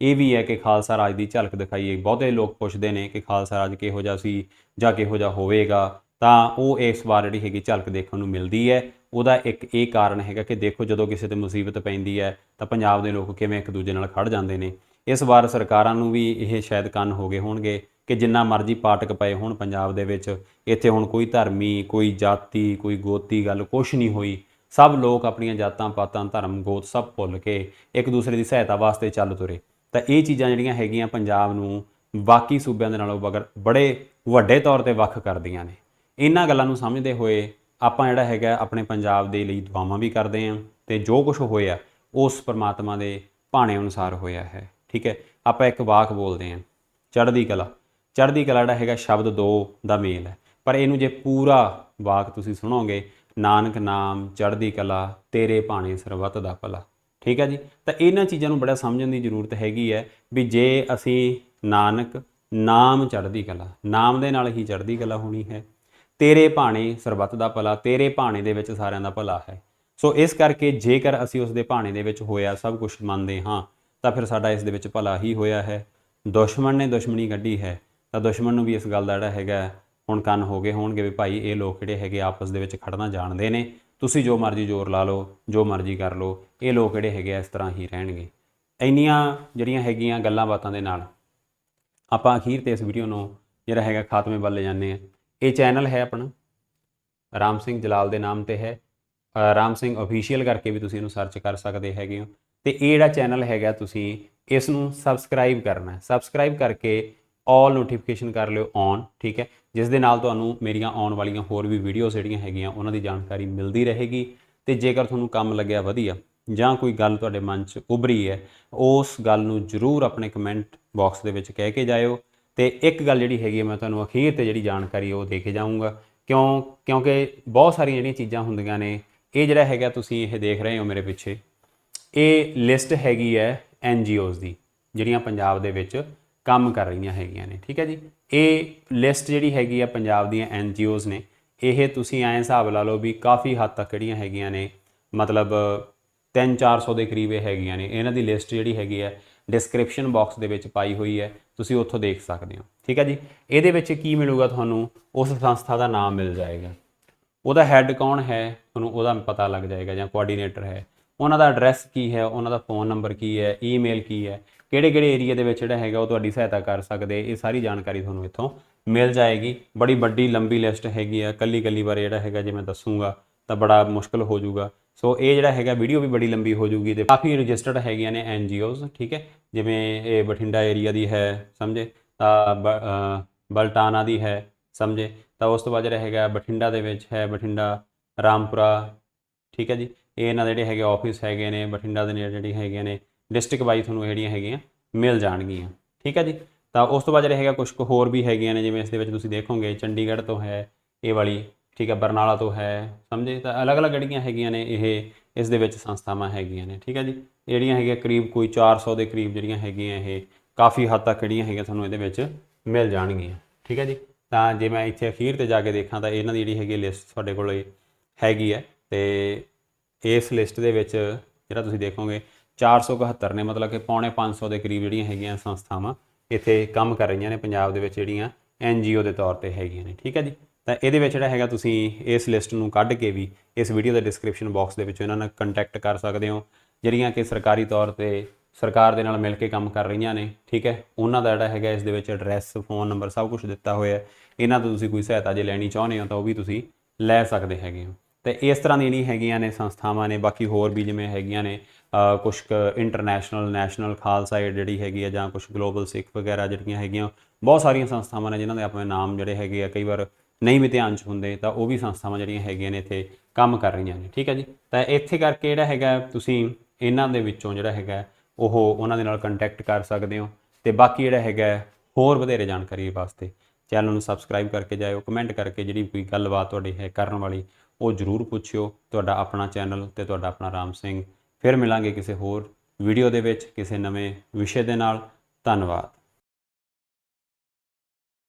Speaker 1: ਇਹ ਵੀ ਹੈ ਕਿ ਖਾਲਸਾ ਰਾਜ ਦੀ ਝਲਕ ਦਿਖਾਈਏ। ਬਹੁਤੇ ਲੋਕ ਪੁੱਛਦੇ ਨੇ ਕਿ ਖਾਲਸਾ ਰਾਜ ਕਿਹੋ ਜਿਹਾ ਸੀ ਜਾਂ ਕਿਹੋ ਜਿਹਾ ਹੋਵੇਗਾ, ਤਾਂ ਉਹ ਇਸ ਵਾਰ ਜਿਹੜੀ ਹੈਗੀ ਝਲਕ ਦੇਖਣ ਨੂੰ ਮਿਲਦੀ ਹੈ। ਉਹਦਾ ਇੱਕ ਇਹ ਕਾਰਨ ਹੈਗਾ ਕਿ ਦੇਖੋ ਜਦੋਂ ਕਿਸੇ ਤੇ ਮੁਸੀਬਤ ਪੈਂਦੀ ਹੈ ਤਾਂ ਪੰਜਾਬ ਦੇ ਲੋਕ ਕਿਵੇਂ ਇੱਕ ਦੂਜੇ ਨਾਲ ਖੜ ਜਾਂਦੇ ਨੇ। ਇਸ ਵਾਰ ਸਰਕਾਰਾਂ ਨੂੰ ਵੀ ਇਹ ਸ਼ਾਇਦ ਕੰਨ ਹੋ ਗਏ ਹੋਣਗੇ ਕਿ ਜਿੰਨਾ ਮਰਜ਼ੀ ਪਾਟਕ ਪਏ ਹੋਣ ਪੰਜਾਬ ਦੇ ਵਿੱਚ, ਇੱਥੇ ਹੁਣ ਕੋਈ ਧਰਮੀ, ਕੋਈ ਜਾਤੀ, ਕੋਈ ਗੋਤੀ ਗੱਲ ਕੁਛ ਨਹੀਂ ਹੋਈ। ਸਭ ਲੋਕ ਆਪਣੀਆਂ ਜਾਤਾਂ ਪਾਤਾਂ, ਧਰਮ ਗੋਤ ਸਭ ਭੁੱਲ ਕੇ ਇੱਕ ਦੂਸਰੇ ਦੀ ਸਹਾਇਤਾ ਵਾਸਤੇ ਚੱਲ ਤੁਰੇ। ਤਾਂ ਇਹ ਚੀਜ਼ਾਂ ਜਿਹੜੀਆਂ ਹੈਗੀਆਂ ਪੰਜਾਬ ਨੂੰ ਬਾਕੀ ਸੂਬਿਆਂ ਦੇ ਨਾਲੋਂ ਬਗਰ ਬੜੇ ਵੱਡੇ ਤੌਰ ਤੇ ਵੱਖ ਕਰਦੀਆਂ ਨੇ। ਇਹਨਾਂ ਗੱਲਾਂ ਨੂੰ ਸਮਝਦੇ ਹੋਏ ਆਪਾਂ ਜਿਹੜਾ ਹੈਗਾ ਆਪਣੇ ਪੰਜਾਬ ਦੇ ਲਈ ਦੁਆਵਾਂ ਵੀ ਕਰਦੇ ਹਾਂ ਤੇ ਜੋ ਕੁਝ ਹੋਇਆ, ਉਸ ਪਰਮਾਤਮਾ ਦੇ ਭਾਣੇ ਅਨੁਸਾਰ ਹੋਇਆ ਹੈ। ਠੀਕ ਹੈ, ਆਪਾਂ ਇੱਕ ਵਾਕ ਬੋਲਦੇ ਹਾਂ, ਚੜ੍ਹਦੀ ਕਲਾ। ਚੜ੍ਹਦੀ ਕਲਾ ਜਿਹੜਾ ਹੈਗਾ ਸ਼ਬਦ ਦੋ ਦਾ ਮੇਲ ਹੈ। ਪਰ ਇਹਨੂੰ ਜੇ ਪੂਰਾ ਵਾਕ ਤੁਸੀਂ ਸੁਣੋਗੇ, ਨਾਨਕ ਨਾਮ, ਚੜ੍ਹਦੀ ਕਲਾ, ਤੇਰੇ ਭਾਣੇ ਸਰਬੱਤ ਦਾ ਭਲਾ। ਠੀਕ ਹੈ ਜੀ? ਤਾਂ ਇਹਨਾਂ ਚੀਜ਼ਾਂ ਨੂੰ ਬੜਾ ਸਮਝਣ ਦੀ ਜ਼ਰੂਰਤ ਹੈਗੀ ਹੈ ਵੀ ਜੇ ਅਸੀਂ ਨਾਨਕ, ਨਾਮ ਚੜ੍ਹਦੀ ਕਲਾ, ਨਾਮ ਦੇ ਨਾਲ ਹੀ ਚੜ੍ਹਦੀ ਕਲਾ ਹੋਣੀ ਹੈ ਤੇਰੇ ਭਾਣੇ ਸਰਬੱਤ ਦਾ ਭਲਾ, ਤੇਰੇ ਭਾਣੇ ਦੇ ਵਿੱਚ ਸਾਰਿਆਂ ਦਾ ਭਲਾ ਹੈ। ਸੋ ਇਸ ਕਰਕੇ ਜੇਕਰ ਅਸੀਂ ਉਸ ਦੇ ਭਾਣੇ ਦੇ ਵਿੱਚ ਹੋਇਆ ਸਭ ਕੁਝ ਮੰਨਦੇ ਹਾਂ, ਤਾਂ ਫਿਰ ਸਾਡਾ ਇਸ ਦੇ ਵਿੱਚ ਭਲਾ ਹੀ ਹੋਇਆ ਹੈ। ਦੁਸ਼ਮਣ ਨੇ ਦੁਸ਼ਮਣੀ ਕੱਢੀ ਹੈ, ਤਾਂ ਦੁਸ਼ਮਣ ਨੂੰ ਵੀ ਇਸ ਗੱਲ ਦਾ ਜਿਹੜਾ ਹੈਗਾ ਹੁਣ ਕੰਨ ਹੋ ਗਏ ਹੋਣਗੇ ਵੀ ਭਾਈ ਇਹ ਲੋਕ ਜਿਹੜੇ ਹੈਗੇ ਆਪਸ ਦੇ ਵਿੱਚ ਖੜਨਾ ਜਾਣਦੇ ਨੇ। ਤੁਸੀਂ ਜੋ ਮਰਜ਼ੀ ਜ਼ੋਰ ਲਾ ਲਓ, ਜੋ ਮਰਜ਼ੀ ਕਰ ਲਓ, ਇਹ ਲੋਕ ਜਿਹੜੇ ਹੈਗੇ ਆ ਇਸ ਤਰ੍ਹਾਂ ਹੀ ਰਹਿਣਗੇ। ਇੰਨੀਆਂ ਜਿਹੜੀਆਂ ਹੈਗੀਆਂ ਗੱਲਾਂ ਬਾਤਾਂ ਦੇ ਨਾਲ ਆਪਾਂ ਅਖੀਰ ਤੇ ਇਸ ਵੀਡੀਓ ਨੂੰ ਜਿਹੜਾ ਹੈਗਾ ਖਾਤਮੇ ਵੱਲ ਲੈ ਜਾਂਦੇ ਆ ਇਹ ਚੈਨਲ ਹੈ ਆਪਣਾ। ਰਾਮ ਸਿੰਘ ਜਲਾਲ ਦੇ ਨਾਮ ਤੇ ਹੈ। ਰਾਮ ਸਿੰਘ ਅਫੀਸ਼ੀਅਲ ਕਰਕੇ ਵੀ ਤੁਸੀਂ ਇਹਨੂੰ ਸਰਚ ਕਰ ਸਕਦੇ ਹੈਗੇ ਹੋ। ਤੇ ਇਹ ਜਿਹੜਾ ਚੈਨਲ ਹੈਗਾ ਤੁਸੀਂ ਇਸ ਨੂੰ ਸਬਸਕ੍ਰਾਈਬ ਕਰਨਾ ਹੈ। ਸਬਸਕ੍ਰਾਈਬ ਕਰਕੇ ਆਲ ਨੋਟੀਫਿਕੇਸ਼ਨ ਕਰ ਲਿਓ ਔਨ ਠੀਕ ਹੈ? ਜਿਸ ਦੇ ਨਾਲ ਤੁਹਾਨੂੰ ਮੇਰੀਆਂ ਆਉਣ ਵਾਲੀਆਂ ਹੋਰ ਵੀ ਵੀਡੀਓਜ਼ ਜਿਹੜੀਆਂ ਹੈਗੀਆਂ, ਉਹਨਾਂ ਦੀ ਜਾਣਕਾਰੀ ਮਿਲਦੀ ਰਹੇਗੀ। ਤੇ ਜੇਕਰ ਤੁਹਾਨੂੰ ਕੰਮ ਲੱਗਿਆ ਵਧੀਆ ਜਾਂ ਕੋਈ ਗੱਲ ਤੁਹਾਡੇ ਮਨ 'ਚ ਉਭਰੀ ਹੈ, ਉਸ ਗੱਲ ਨੂੰ ਜਰੂਰ ਆਪਣੇ ਕਮੈਂਟ ਬਾਕਸ ਦੇ ਵਿੱਚ ਕਹਿ ਕੇ ਜਾਇਓ। ਤੇ ਇੱਕ ਗੱਲ ਜਿਹੜੀ ਹੈਗੀ ਹੈ ਮੈਂ ਤੁਹਾਨੂੰ ਅਖੀਰ ਤੇ ਜਿਹੜੀ ਜਾਣਕਾਰੀ ਉਹ ਦੇ ਕੇ ਜਾਊਂਗਾ। ਕਿਉਂ, ਕਿਉਂਕਿ ਬਹੁਤ ਸਾਰੀਆਂ ਜਿਹੜੀਆਂ ਚੀਜ਼ਾਂ ਹੁੰਦੀਆਂ ਨੇ, ਇਹ ਜਿਹੜਾ ਹੈਗਾ ਤੁਸੀਂ ਇਹ ਦੇਖ ਰਹੇ ਹੋ ਮੇਰੇ ਪਿੱਛੇ, ਇਹ ਲਿਸਟ ਹੈਗੀ ਹੈ ਐਨ ਜੀਓਜ਼ ਦੀ, ਜਿਹੜੀਆਂ ਪੰਜਾਬ ਦੇ ਵਿੱਚ ਕੰਮ ਕਰ ਰਹੀਆਂ ਹੈਗੀਆਂ ਨੇ, ਠੀਕ ਹੈ ਜੀ? ਇਹ ਲਿਸਟ ਜਿਹੜੀ ਹੈਗੀ ਆ ਪੰਜਾਬ ਦੀਆਂ ਐਨ ਜੀਓਜ਼ ਨੇ, ਇਹ ਤੁਸੀਂ ਐਂ ਹਿਸਾਬ ਲਾ ਲਓ ਵੀ ਕਾਫੀ ਹੱਦ ਤੱਕ ਜਿਹੜੀਆਂ ਹੈਗੀਆਂ ਨੇ, ਮਤਲਬ 3-400 ਦੇ ਕਰੀਬ ਇਹ ਹੈਗੀਆਂ ਨੇ। ਇਹਨਾਂ ਦੀ ਲਿਸਟ ਜਿਹੜੀ ਹੈਗੀ ਹੈ ਡਿਸਕ੍ਰਿਪਸ਼ਨ ਬਾਕਸ ਦੇ ਵਿੱਚ ਪਾਈ ਹੋਈ ਹੈ, ਤੁਸੀਂ ਉੱਥੋਂ ਦੇਖ ਸਕਦੇ ਹੋ। ਠੀਕ ਹੈ ਜੀ? ਇਹਦੇ ਵਿੱਚ ਕੀ ਮਿਲੂਗਾ ਤੁਹਾਨੂੰ? ਉਸ ਸੰਸਥਾ ਦਾ ਨਾਮ ਮਿਲ ਜਾਏਗਾ। ਉਹਦਾ ਹੈੱਡ ਕੌਣ ਹੈ? ਤੁਹਾਨੂੰ ਉਹਦਾ ਪਤਾ ਲੱਗ ਜਾਏਗਾ ਜਾਂ ਕੋਆਰਡੀਨੇਟਰ ਹੈ। ਉਹਨਾਂ ਦਾ ਐਡਰੈਸ ਕੀ ਹੈ? ਉਹਨਾਂ ਦਾ ਫੋਨ ਨੰਬਰ ਕੀ ਹੈ? ਈਮੇਲ ਕੀ ਹੈ? ਕਿਹੜੇ ਕਿਹੜੇ ਏਰੀਆ ਦੇ ਵਿੱਚ ਜਿਹੜਾ ਹੈਗਾ ਉਹ ਤੁਹਾਡੀ ਸਹਾਇਤਾ ਕਰ ਸਕਦੇ? ਇਹ ਸਾਰੀ ਜਾਣਕਾਰੀ ਤੁਹਾਨੂੰ ਇੱਥੋਂ ਮਿਲ ਜਾਏਗੀ। ਬੜੀ ਵੱਡੀ, ਲੰਬੀ ਲਿਸਟ ਹੈਗੀ ਆ। ਕੱਲੀ ਕੱਲੀ ਬਾਰੇ ਜਿਹੜਾ ਹੈਗਾ ਜੇ ਮੈਂ ਦੱਸੂਗਾ ਤਾਂ ਬੜਾ ਮੁਸ਼ਕਲ ਹੋ ਜਾਊਗਾ। ਸੋ ਇਹ ਜਿਹੜਾ ਹੈਗਾ ਵੀਡੀਓ ਵੀ ਬੜੀ ਲੰਬੀ ਹੋ ਜੂਗੀ ਤੇ ਕਾਫੀ ਰਜਿਸਟਰਡ ਹੈਗੀਆਂ ਨੇ ਐਨਜੀਓਜ਼ ਠੀਕ ਹੈ? ਜਿਵੇਂ ਇਹ ਬਠਿੰਡਾ ਏਰੀਆ ਦੀ ਹੈ ਸਮਝੇ? ਤਾਂ ਬ- ਅ, ਬਲਟਾਨਾ ਦੀ ਹੈ ਸਮਝੇ? ਤਾਂ ਉਸ ਤੋਂ ਬਾਅਦ ਜਿਹੜਾ ਹੈਗਾ ਬਠਿੰਡਾ ਦੇ ਵਿੱਚ ਹੈ ਬਠਿੰਡਾ ਰਾਮਪੁਰਾ ਠੀਕ ਹੈ ਜੀ? ਇਹ ਇਹਨਾਂ ਦੇ ਜਿਹੜੇ ਹੈਗੇ ਆਫਿਸ ਹੈਗੇ ਨੇ ਬਠਿੰਡਾ ਦੇ ਨੇੜੇ ਜਿਹੜੀ ਹੈਗੀਆਂ ਨੇ ਡਿਸਟ੍ਰਿਕਟ ਵਾਈਜ਼ ਤੁਹਾਨੂੰ ਜਿਹੜੀਆਂ ਹੈਗੀਆਂ ਮਿਲ ਜਾਣਗੀਆਂ ਠੀਕ ਹੈ ਜੀ? ਤਾਂ ਉਸ ਤੋਂ ਬਾਅਦ ਜਿਹੜੇ ਹੈਗਾ ਕੁਝ ਕੁ ਹੋਰ ਵੀ ਹੈਗੀਆਂ ਨੇ ਜਿਵੇਂ ਇਸ ਦੇ ਵਿੱਚ ਤੁਸੀਂ ਦੇਖੋਗੇ ਚੰਡੀਗੜ੍ਹ ਤੋਂ ਹੈ ਇਹ ਵਾਲੀ ਠੀਕ ਹੈ, ਬਰਨਾਲਾ ਤੋਂ ਹੈ, ਸਮਝੇ? ਤਾਂ ਅਲੱਗ-ਅਲੱਗ ਜਿਹੜੀਆਂ ਹੈਗੀਆਂ ਨੇ, ਇਹ ਇਸ ਦੇ ਵਿੱਚ ਸੰਸਥਾਵਾਂ ਹੈਗੀਆਂ ਨੇ, ਠੀਕ ਹੈ ਜੀ? ਇਹ ਜਿਹੜੀਆਂ ਹੈਗੀਆਂ ਕਰੀਬ ਕੋਈ 400 ਦੇ ਕਰੀਬ ਜਿਹੜੀਆਂ ਹੈਗੀਆਂ ਇਹ, ਕਾਫੀ ਹੱਦ ਤੱਕ ਜਿਹੜੀਆਂ ਹੈਗੀਆਂ ਤੁਹਾਨੂੰ ਇਹਦੇ ਵਿੱਚ ਮਿਲ ਜਾਣਗੀਆਂ, ਠੀਕ ਹੈ ਜੀ? ਤਾਂ ਜੇ ਮੈਂ ਇੱਥੇ ਅਖੀਰ ਤੇ ਜਾ ਕੇ ਦੇਖਾਂ, ਤਾਂ ਇਹਨਾਂ ਦੀ ਜਿਹੜੀ ਹੈਗੀ ਲਿਸਟ ਤੁਹਾਡੇ ਕੋਲ ਹੈਗੀ ਹੈ ਤੇ ਇਸ ਲਿਸਟ ਦੇ ਵਿੱਚ ਜਿਹੜਾ ਤੁਸੀਂ ਦੇਖੋਗੇ 471 ਨੇ, ਮਤਲਬ ਕਿ ਪੌਣੇ 500 ਦੇ ਕਰੀਬ ਜਿਹੜੀਆਂ ਹੈਗੀਆਂ ਸੰਸਥਾਵਾਂ ਇੱਥੇ ਕੰਮ ਕਰ ਰਹੀਆਂ ਨੇ ਪੰਜਾਬ ਦੇ ਵਿੱਚ ਜਿਹੜੀਆਂ ਐਨਜੀਓ ਦੇ ਤੌਰ ਤੇ ਹੈਗੀਆਂ ਨੇ, ਠੀਕ ਹੈ ਜੀ? ਤਾਂ ਇਹਦੇ ਵਿੱਚ ਜਿਹੜਾ ਹੈਗਾ ਤੁਸੀਂ ਇਸ ਲਿਸਟ ਨੂੰ ਕੱਢ ਕੇ ਵੀ ਇਸ ਵੀਡੀਓ ਦੇ ਡਿਸਕ੍ਰਿਪਸ਼ਨ ਬਾਕਸ ਦੇ ਵਿੱਚ ਇਹਨਾਂ ਨਾਲ ਕੰਟੈਕਟ ਕਰ ਸਕਦੇ ਹੋ। ਜਿਹੜੀਆਂ ਕਿ ਸਰਕਾਰੀ ਤੌਰ ਤੇ ਸਰਕਾਰ ਦੇ ਨਾਲ ਮਿਲ ਕੇ ਕੰਮ ਕਰ ਰਹੀਆਂ ਨੇ ਠੀਕ ਹੈ? ਉਹਨਾਂ ਦਾ ਜਿਹੜਾ ਹੈਗਾ ਇਸ ਦੇ ਵਿੱਚ ਐਡਰੈਸ ਫੋਨ ਨੰਬਰ ਸਭ ਕੁਝ ਦਿੱਤਾ ਹੋਇਆ ਹੈ। ਇਹਨਾਂ ਤੋਂ ਤੁਸੀਂ ਕੋਈ ਸਹਾਇਤਾ ਜੇ ਲੈਣੀ ਚਾਹੁੰਦੇ ਹੋ ਤਾਂ ਉਹ ਵੀ ਤੁਸੀਂ ਲੈ ਸਕਦੇ ਹੈਗੇ ਹੋ। ਤੇ ਇਸ ਤਰ੍ਹਾਂ ਦੀ ਜਿਹੜੀ ਹੈਗੀਆਂ ਨੇ ਸੰਸਥਾਵਾਂ ਨੇ ਬਾਕੀ ਹੋਰ ਵੀ ਜਿਵੇਂ ਹੈਗੀਆਂ ਨੇ ਅ, ਕੁਛ ਇੰਟਰਨੈਸ਼ਨਲ ਨੈਸ਼ਨਲ ਖਾਲਸਾ ਏਡ ਜਿਹੜੀ ਹੈਗੀ ਆ ਜਾਂ ਕੁਝ ਗਲੋਬਲ ਸਿੱਖ ਵਗੈਰਾ ਜਿਹੜੀਆਂ ਹੈਗੀਆਂ ਬਹੁਤ ਸਾਰੀਆਂ ਸੰਸਥਾਵਾਂ ਨੇ ਜਿਨ੍ਹਾਂ ਦੇ ਆਪਣੇ ਨਾਮ ਜਿਹੜੇ ਹੈਗੇ ਆ ਕਈ ਵਾਰ ਨਹੀਂ ਵੀ 'ਚ ਹੁੰਦੇ, ਤਾਂ ਉਹ ਵੀ ਸੰਸਥਾਵਾਂ ਜਿਹੜੀਆਂ ਹੈਗੀਆਂ ਨੇ ਇੱਥੇ ਕੰਮ ਕਰ ਰਹੀਆਂ ਨੇ, ਠੀਕ ਹੈ ਜੀ? ਤਾਂ ਇੱਥੇ ਕਰਕੇ ਜਿਹੜਾ ਹੈਗਾ, ਤੁਸੀਂ ਇਹਨਾਂ ਦੇ ਵਿੱਚੋਂ ਜਿਹੜਾ ਹੈਗਾ, ਉਹ ਉਹਨਾਂ ਦੇ ਨਾਲ ਕੰਟੈਕਟ ਕਰ ਸਕਦੇ ਹੋ ਤੇ ਬਾਕੀ ਜਿਹੜਾ ਹੈਗਾ, ਹੋਰ ਵਧੇਰੇ ਜਾਣਕਾਰੀ ਵਾਸਤੇ ਚੈਨਲ ਨੂੰ ਸਬਸਕ੍ਰਾਈਬ ਕਰਕੇ ਜਾਇਓ ਕਮੈਂਟ ਕਰਕੇ ਜਿਹੜੀ ਕੋਈ ਗੱਲਬਾਤ ਤੁਹਾਡੀ ਹੈ ਕਰਨ ਵਾਲੀ, ਉਹ ਜਰੂਰ ਪੁੱਛਿਓ। ਤੁਹਾਡਾ ਆਪਣਾ ਚੈਨਲ ਤੇ ਤੁਹਾਡਾ ਆਪਣਾ ਰਾਮ ਸਿੰਘ। ਫਿਰ ਮਿਲਾਂਗੇ ਕਿਸੇ ਹੋਰ ਵੀਡੀਓ ਦੇ ਵਿੱਚ, ਕਿਸੇ ਨਵੇਂ ਵਿਸ਼ੇ ਦੇ ਨਾਲ। ਧੰਨਵਾਦ।